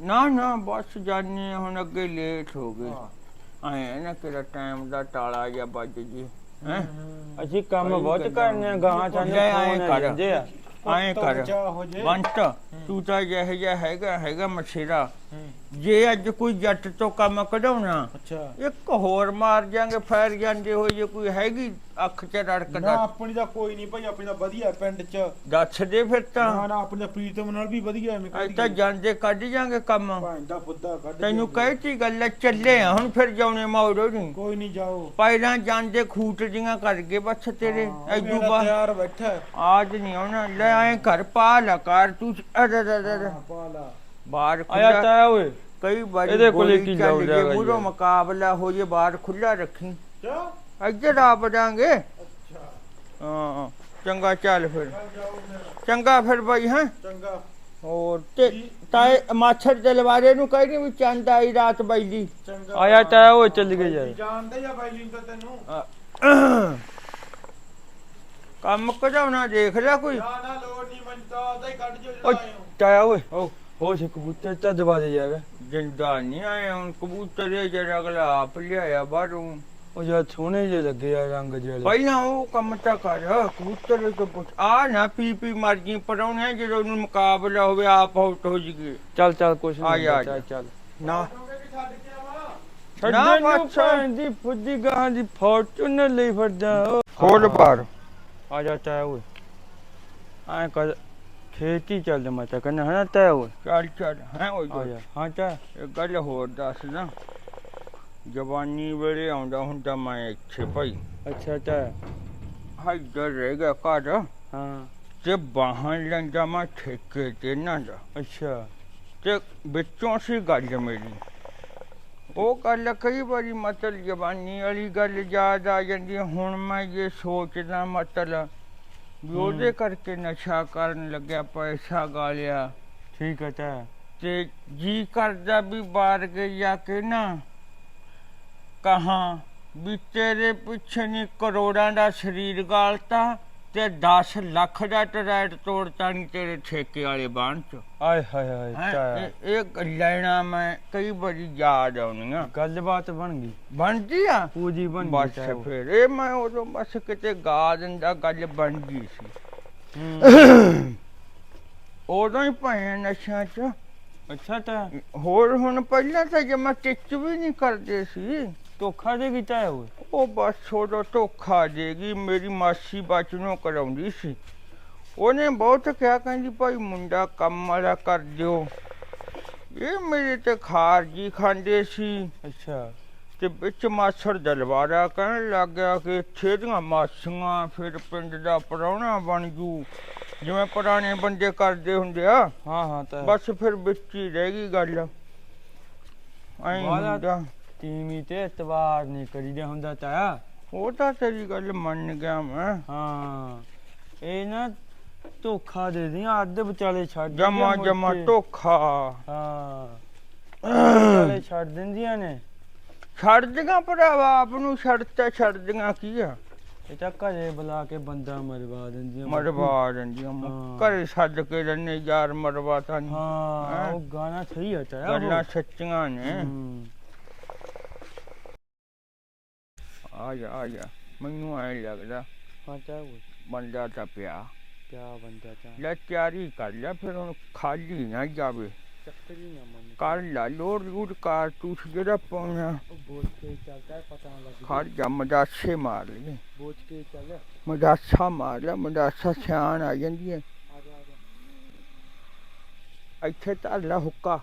Speaker 2: ਨਾ ਨਾ ਬਸ ਜਾਨੇ ਹੁਣ ਅੱਗੇ ਲੇਟ ਹੋ ਗਏ।
Speaker 1: ਹਾਂ।
Speaker 2: ਐ ਨਾ ਕਿਹੜਾ ਟਾਈਮ ਦਾ ਟਾਲਾ ਜਾਂ ਵੱਜ ਜੀ। ਹੈ।
Speaker 3: ਅਸੀਂ ਕੰਮ ਬਹੁਤ ਕਰਨੇ ਆ ਗਾਂ ਚਾਨੇ
Speaker 2: ਲੈ ਆਏਂ ਕਰ। ਬੰਟ ਤੂੰ ਤਾਂ ਜਿਹੋ ਜਿਹਾ ਹੈਗਾ ਹੈਗਾ ਮਛੇਰਾ। ਜੇ ਅੱਜ ਕੋਈ ਜੱਟ ਤੋਂ ਕੰਮ ਕਢਾਉਣਾ
Speaker 1: ਅੱਛਾ।
Speaker 2: ਇੱਕ ਹੋਰ ਮਾਰ ਜਾਂਗੇ ਫੈਰ ਜਾਂਦੇ ਹੋਏ ਜੇ ਕੋਈ ਹੈਗੀ ਅੱਖ 'ਚ
Speaker 1: ਨਾ
Speaker 2: ਰੜਕਦਾ
Speaker 1: ਆਪਣੀ ਦਾ ਕੋਈ ਨਹੀਂ ਭਾਈ ਆਪਣੀ ਦਾ ਵਧੀਆ ਪਿੰਡ ਚ।
Speaker 2: ਦੱਸ ਦੇ ਫਿਰ
Speaker 1: ਨਾ
Speaker 2: ਤਾਂ।
Speaker 1: ਨਾ ਆਪਣੀ ਦਾ ਪ੍ਰੀਤਮ ਨਾਲ ਵੀ ਵਧੀਆ ਐਵੇਂ
Speaker 2: ਅੱਜ ਤਾਂ ਜਾਂਦੇ ਕੱਢ ਜਾਂਗੇ ਕੰਮ।
Speaker 1: ਭਾਂ ਦਾ ਫੁੱਦਾ ਕੱਢ
Speaker 2: ਤੈਨੂੰ
Speaker 1: ਦਿਆਂਗੇ।
Speaker 2: ਕਹੀ ਤੀ ਗੱਲ ਚੱਲੇ ਆ ਹੁਣ ਫਿਰ ਜਾਉਣੇ ਮੌੜੋ ਨਹੀਂ
Speaker 1: ਕੋਈ ਨਹੀਂ ਜਾਓ।
Speaker 2: ਪਹਿਲਾਂ ਜਾਂਦੇ ਖੂਟ ਜੀਆਂ ਕਰ ਗਏ ਬੱਸ ਤੇਰੇ
Speaker 1: ਹਾਂ,
Speaker 2: ਐਦੂ
Speaker 1: ਮੇਰਾ
Speaker 2: ਬਾਅਦ
Speaker 1: ਤਿਆਰ ਬੈਠਾ। ਹੈ।
Speaker 2: ਆਜ ਨਹੀਂ ਆਉਣਾ ਲੈ ਆਏ ਘਰ ਪਾ ਲਾ ਕਾਰ ਤੂੰ ਅਰੇ ਅਰੇ ਅਰੇ
Speaker 1: ਹਾਂ, ਪਾ ਲਾ।
Speaker 2: ਬਾਹਰ
Speaker 3: ਆਇਆ
Speaker 2: ਖੁੱਲਾ
Speaker 3: ਤਾਇਆ ਓਏ।
Speaker 2: ਕਈ ਵਾਰੀ
Speaker 3: ਇਹਦੇ ਕੋਲੇ ਕੀ ਜਾਊ
Speaker 2: ਜੇ
Speaker 3: ਜਾਏਗਾ
Speaker 2: ਮੂਹਰੋਂ
Speaker 3: ਜੀ।
Speaker 2: ਮੁਕਾਬਲਾ ਹੋ ਜੇ ਬਾਹਰ ਖੁੱਲਾ ਰੱਖੀ।
Speaker 1: ਕਿਉਂ?
Speaker 2: ਇੱਧਰ ਆ ਬਜਾਂਗੇ
Speaker 1: ਅੱਛਾ।
Speaker 2: ਹਾਂ ਚੰਗਾ ਚੱਲ ਫਿਰ।
Speaker 1: ਜਾਓ ਫਿਰ
Speaker 2: ਚੰਗਾ ਫਿਰ ਬਾਈ ਹੈ?
Speaker 1: ਚੰਗਾ।
Speaker 2: ਹੋਰ ਤੇ ਤਾਏ ਮਾਛੜ ਜਲਵਾਰੇ ਨੂੰ ਕਹਿੰਦੇ ਵੀ ਚੰਦ ਆਈ ਰਾਤ ਬੈਲੀ।
Speaker 1: ਚੰਗਾ।
Speaker 3: ਆਇਆ ਤਾਇਆ ਓਏ ਚੱਲ ਗਏ ਯਾਰ।
Speaker 1: ਜਾਣਦੇ ਜਾਂ ਬਾਈ ਤੈਨੂੰ?
Speaker 2: ਕੰਮ ਕਢਾਉਣਾ ਦੇਖ ਲਿਆ ਕੋਈ।
Speaker 1: ਨਾ ਨਾ ਲੋੜ ਨਹੀਂ ਮੰਨਤਾ ਤਾਂ ਹੀ ਕੱਢ ਜੋ
Speaker 3: ਓਏ
Speaker 1: ਜਿਹੜਾ ਆਇਓ
Speaker 3: ਤਾਇਆ ਓਏ ਓ ਹੋ ਸੇ ਕਬੂਤਰ ਤਾਂ ਦਬਾ ਦੇ ਯਾਰ।
Speaker 2: ਜਿੰਦਾ ਨਹੀਂ ਆਇਆ ਹੁਣ ਕਬੂਤਰ ਇਹ ਜਿਹੜਾ ਅਗਲਾ ਆਪ ਲਿਆਇਆ ਬਾਹਰੋਂ।
Speaker 3: ਉਹ ਯਾਰ ਸੋਹਣੇ ਜਿਹੇ ਲੱਗੇ ਆ ਰੰਗ ਜਿਹੇ
Speaker 2: ਪਹਿਲਾਂ ਉਹ ਕੰਮ ਤਾਂ ਕਰ ਕਬੂਤਰ ਤੋਂ ਪੁੱਛ। ਆ ਨਾ ਪੀ ਪੀ ਮਰ ਜੀ ਪੜਾਉਣੇ ਜਦੋਂ ਉਹਨੂੰ ਮੁਕਾਬਲਾ ਹੋਵੇ ਆਪ ਆਊਟ ਹੋ ਜੀਗੇ
Speaker 3: ਚੱਲ ਚੱਲ ਕੁਛ
Speaker 2: ਆ
Speaker 3: ਨਹੀਂ
Speaker 2: ਜਾ, ਆ
Speaker 3: ਚੱਲ
Speaker 2: ਜਾ।
Speaker 3: ਚੱਲ।
Speaker 2: ਨਾ।
Speaker 3: ਛੱਡਣ ਨੂੰ। ਭੈਣ ਦੀ ਫੁੱਦੀ ਗਾਂ ਦੀ ਫੋਰਚੂਨਰ ਲਈ ਫਿਰਦਾ। ਓ।
Speaker 2: ਖੋਲ ਬਾਹਰ।
Speaker 3: ਆ ਜਾ ਤਾਇਆ ਓਏ। ਐ ਕਰ ਖੇਤੀ ਚੱਲਦੇ ਮੈਂ ਤਾਂ ਕਹਿੰਦਾ ਹਨਾ ਤਾਇਆ ਓਏ?
Speaker 2: ਚੱਲ ਚੱਲ ਹੈ ਉਹ
Speaker 3: ਆ ਜਾ ਹਾਂ ਤਾਇਆ
Speaker 2: ਇੱਕ ਗੱਲ ਹੋਰ ਦੱਸ ਨਾ। ਜਵਾਨੀ ਵੇਲੇ ਆਉਂਦਾ ਹੁੰਦਾ ਮੈਂ ਇੱਥੇ ਭਾਈ।
Speaker 3: ਅੱਛਾ ਤਾਇਆ
Speaker 2: ਹਾਈਦਰ ਰਹਿ ਗਿਆ ਘਰ।
Speaker 3: ਹਾਂ।
Speaker 2: ਤੇ ਬਾਹਨ ਲੈਂਦਾ ਮੈਂ ਠੇਕੇ ਤੇ ਨਾ ਦਾ।
Speaker 3: ਅੱਛਾ।
Speaker 2: ਤੇ ਵਿੱਚੋਂ ਸੀ ਗੱਲ ਮੇਰੀ। ਉਹ ਗੱਲ ਕਈ ਵਾਰੀ ਮਤਲਬ ਜਵਾਨੀ ਵਾਲੀ ਗੱਲ ਯਾਦ ਆ ਜਾਂਦੀ ਹੈ। ਹੁਣ ਮੈਂ ਇਹ ਸੋਚਦਾ ਮਤਲਬ ਵੀ ਉਹਦੇ ਕਰਕੇ ਨਸ਼ਾ ਕਰਨ ਲੱਗਿਆ ਪੈਸਾ ਗਾਲਿਆ।
Speaker 3: ਠੀਕ ਹੈ ਤਾਇਆ
Speaker 2: ਤੇ ਜੀ ਕਰਦਾ ਵੀ ਬਾਹਰ ਕੇ ਜਾ ਕੇ ਨਾ ਕਹਾਂ ਵੀ ਤੇਰੇ ਪਿੱਛੇ ਨਹੀਂ ਕਰੋੜਾਂ ਦਾ ਸਰੀਰ ਗਾਲਤਾ ਤੇ 10 ਲੱਖ ਦਾ ਟਰੈਟ ਤੋੜਤਾ ਨਹੀਂ ਤੇਰੇ ਠੇਕੇ ਵਾਲੇ ਬਾਣ ਚ।
Speaker 3: ਆਏ ਹਾਏ ਹਾਏ
Speaker 2: ਹੈਂ, ਇਹ ਇਹ ਲੈਣਾ ਮੈਂ ਕਈ ਵਾਰੀ ਯਾਦ ਆਉਣੀਆਂ।
Speaker 3: ਗੱਲਬਾਤ ਬਣ ਗਈ।
Speaker 2: ਬਣਦੀ ਆ?
Speaker 3: ਪੂਜੀ ਬਣ ਗਈ
Speaker 2: ਬਸ। ਫਿਰ ਇਹ ਮੈਂ ਉਦੋਂ ਬਸ ਕਿਤੇ ਗਾ ਦਿੰਦਾ ਗੱਲ ਬਣ ਗਈ ਸੀ।
Speaker 3: ਹੂੰ।
Speaker 2: ਉਦੋਂ ਹੀ ਪਏ ਨਸ਼ਿਆਂ ਚ।
Speaker 3: ਅੱਛਾ ਤਾਂ।
Speaker 2: ਹੋਰ ਹੁਣ ਪਹਿਲਾਂ ਤਾਂ ਜਮਾ ਟਿੱਚ ਵੀ ਨਹੀਂ ਕਰਦੇ ਸੀ।
Speaker 3: ਧੋਖਾ ਦੇ ਕੀਤਾ ਹੈ ਉਹ?
Speaker 2: ਉਹ ਬਸ ਛੋਟੋ ਧੋਖਾ ਦੇਗੀ ਮੇਰੀ ਮਾਸੀ ਬਚਨੋਂ ਕਰਾਉਂਦੀ ਸੀ। ਉਹਨੇ ਬਹੁਤ ਕਿਹਾ ਕਹਿੰਦੀ ਭਾਈ ਮੁੰਡਾ ਕੰਮ ਵਾਲਾ ਕਰ ਦਿਓ। ਇਹ ਮੇਰੇ ਤੇ ਖਾਰਜੀ ਖਾਂਦੇ ਸੀ।
Speaker 3: ਅੱਛਾ।
Speaker 2: ਤੇ ਵਿੱਚ ਮਾਸੜ ਦਲਵਾਰਾ ਕਹਿਣ ਲੱਗ ਗਿਆ ਕਿ ਇੱਥੇ ਦੀਆਂ ਮਾਸੀਆਂ ਫਿਰ ਪਿੰਡ ਦਾ ਪ੍ਰਾਹੁਣਾ ਬਣ ਜੂ। ਜਿਵੇਂ ਪੁਰਾਣੇ ਬੰਦੇ ਕਰਦੇ ਹੁੰਦੇ ਆ।
Speaker 3: ਹਾਂ ਹਾਂ ਤਾਂ
Speaker 2: ਬਸ ਫਿਰ ਵਿੱਚ ਹੀ ਰਹਿ ਗਈ ਗੱਲ। ਐਂ ਹੁੰਦਾ।
Speaker 3: ਤੀਵੀਂ ਤੇ ਇਤਵਾਰ ਨਹੀਂ ਕਰੀਦਾ ਹੁੰਦਾ ਤਾਇਆ।
Speaker 2: ਉਹ ਤਾਂ ਤੇਰੀ ਗੱਲ ਮੰਨ ਗਿਆ ਮੈਂ।
Speaker 3: ਹਾਂ। ਇਹ ਨਾ ਧੋਖਾ ਦੇ ਦੀਆਂ ਅੱਧ ਵਿਚਾਲੇ ਛੱਡ
Speaker 2: ਜਮਾ ਜਮਾ। ਧੋਖਾ।
Speaker 3: ਹਾਂ। ਵਿਚਾਲੇ ਛੱਡ ਦਿੰਦੀਆਂ ਨੇ।
Speaker 2: ਛੱਡ ਦਿਆਂ ਭਰਾਵਾ ਆਪ ਨੂੰ ਛੱਡਤਾ ਛੱਡ ਦਿਆਂ ਕੀ ਆ?
Speaker 3: ਇਹ ਤਾਂ ਘਰੇ ਬੁਲਾ ਕੇ ਬੰਦਾ ਮਰਵਾ ਦਿੰਦੀਆਂ
Speaker 2: ਮਰਵਾ ਦਿੰਦੀਆਂ। ਘਰੇ ਛੱਡ ਕੇ ਰੰਨੇ ਯਾਰ ਮਰਵਾ ਤਾਂ
Speaker 3: ਹਾਂ ਉਹ ਗਾਣਾ ਸਹੀ ਹੈ ਤਾਇਆ।
Speaker 2: ਗੱਲਾਂ ਸੱਚੀਆਂ ਨੇ
Speaker 3: ਹੂੰ।
Speaker 2: ਆ ਜਾ ਆ ਜਾ ਮੈਨੂੰ ਐ ਲੱਗਦਾ
Speaker 3: ਹਾਂ ਤਾਇਆ ਉਹ
Speaker 2: ਬੰਦਾ ਤਾਂ ਪਿਆ
Speaker 3: ਕਿਆ ਬੰਦਾ ਤਾਂ
Speaker 2: ਲੈ ਤਿਆਰੀ ਕਰ ਲੈ ਫਿਰ ਹੁਣ ਖਾਲੀ ਨਾ ਜਾਵੇ
Speaker 3: ਚੱਕਰੀ ਨਾ ਮੰਨ
Speaker 2: ਕਰ ਲੈ ਲੋੜ ਲੋੜ ਕਾਰਤੂਸ ਜਿਹੜਾ ਪਾਉਣਾ
Speaker 3: ਉਹ ਬੋਲ ਕੇ ਚੱਲਦਾ ਪਤਾ ਨਾ ਲੱਗ
Speaker 2: ਖੜ ਜਾ ਮਦਾਸੇ ਮਾਰ ਲਈ
Speaker 3: ਬੋਝ ਕੇ ਚੱਲ
Speaker 2: ਮਦਾਸਾ ਮਾਰ ਲੈ ਮਦਾਸਾ ਸਿਆਣ ਆ ਜਾਂਦੀ ਹੈ
Speaker 3: ਆ ਜਾ ਆ ਜਾ
Speaker 2: ਇੱਥੇ ਧਰ ਲੈ ਹੁੱਕਾ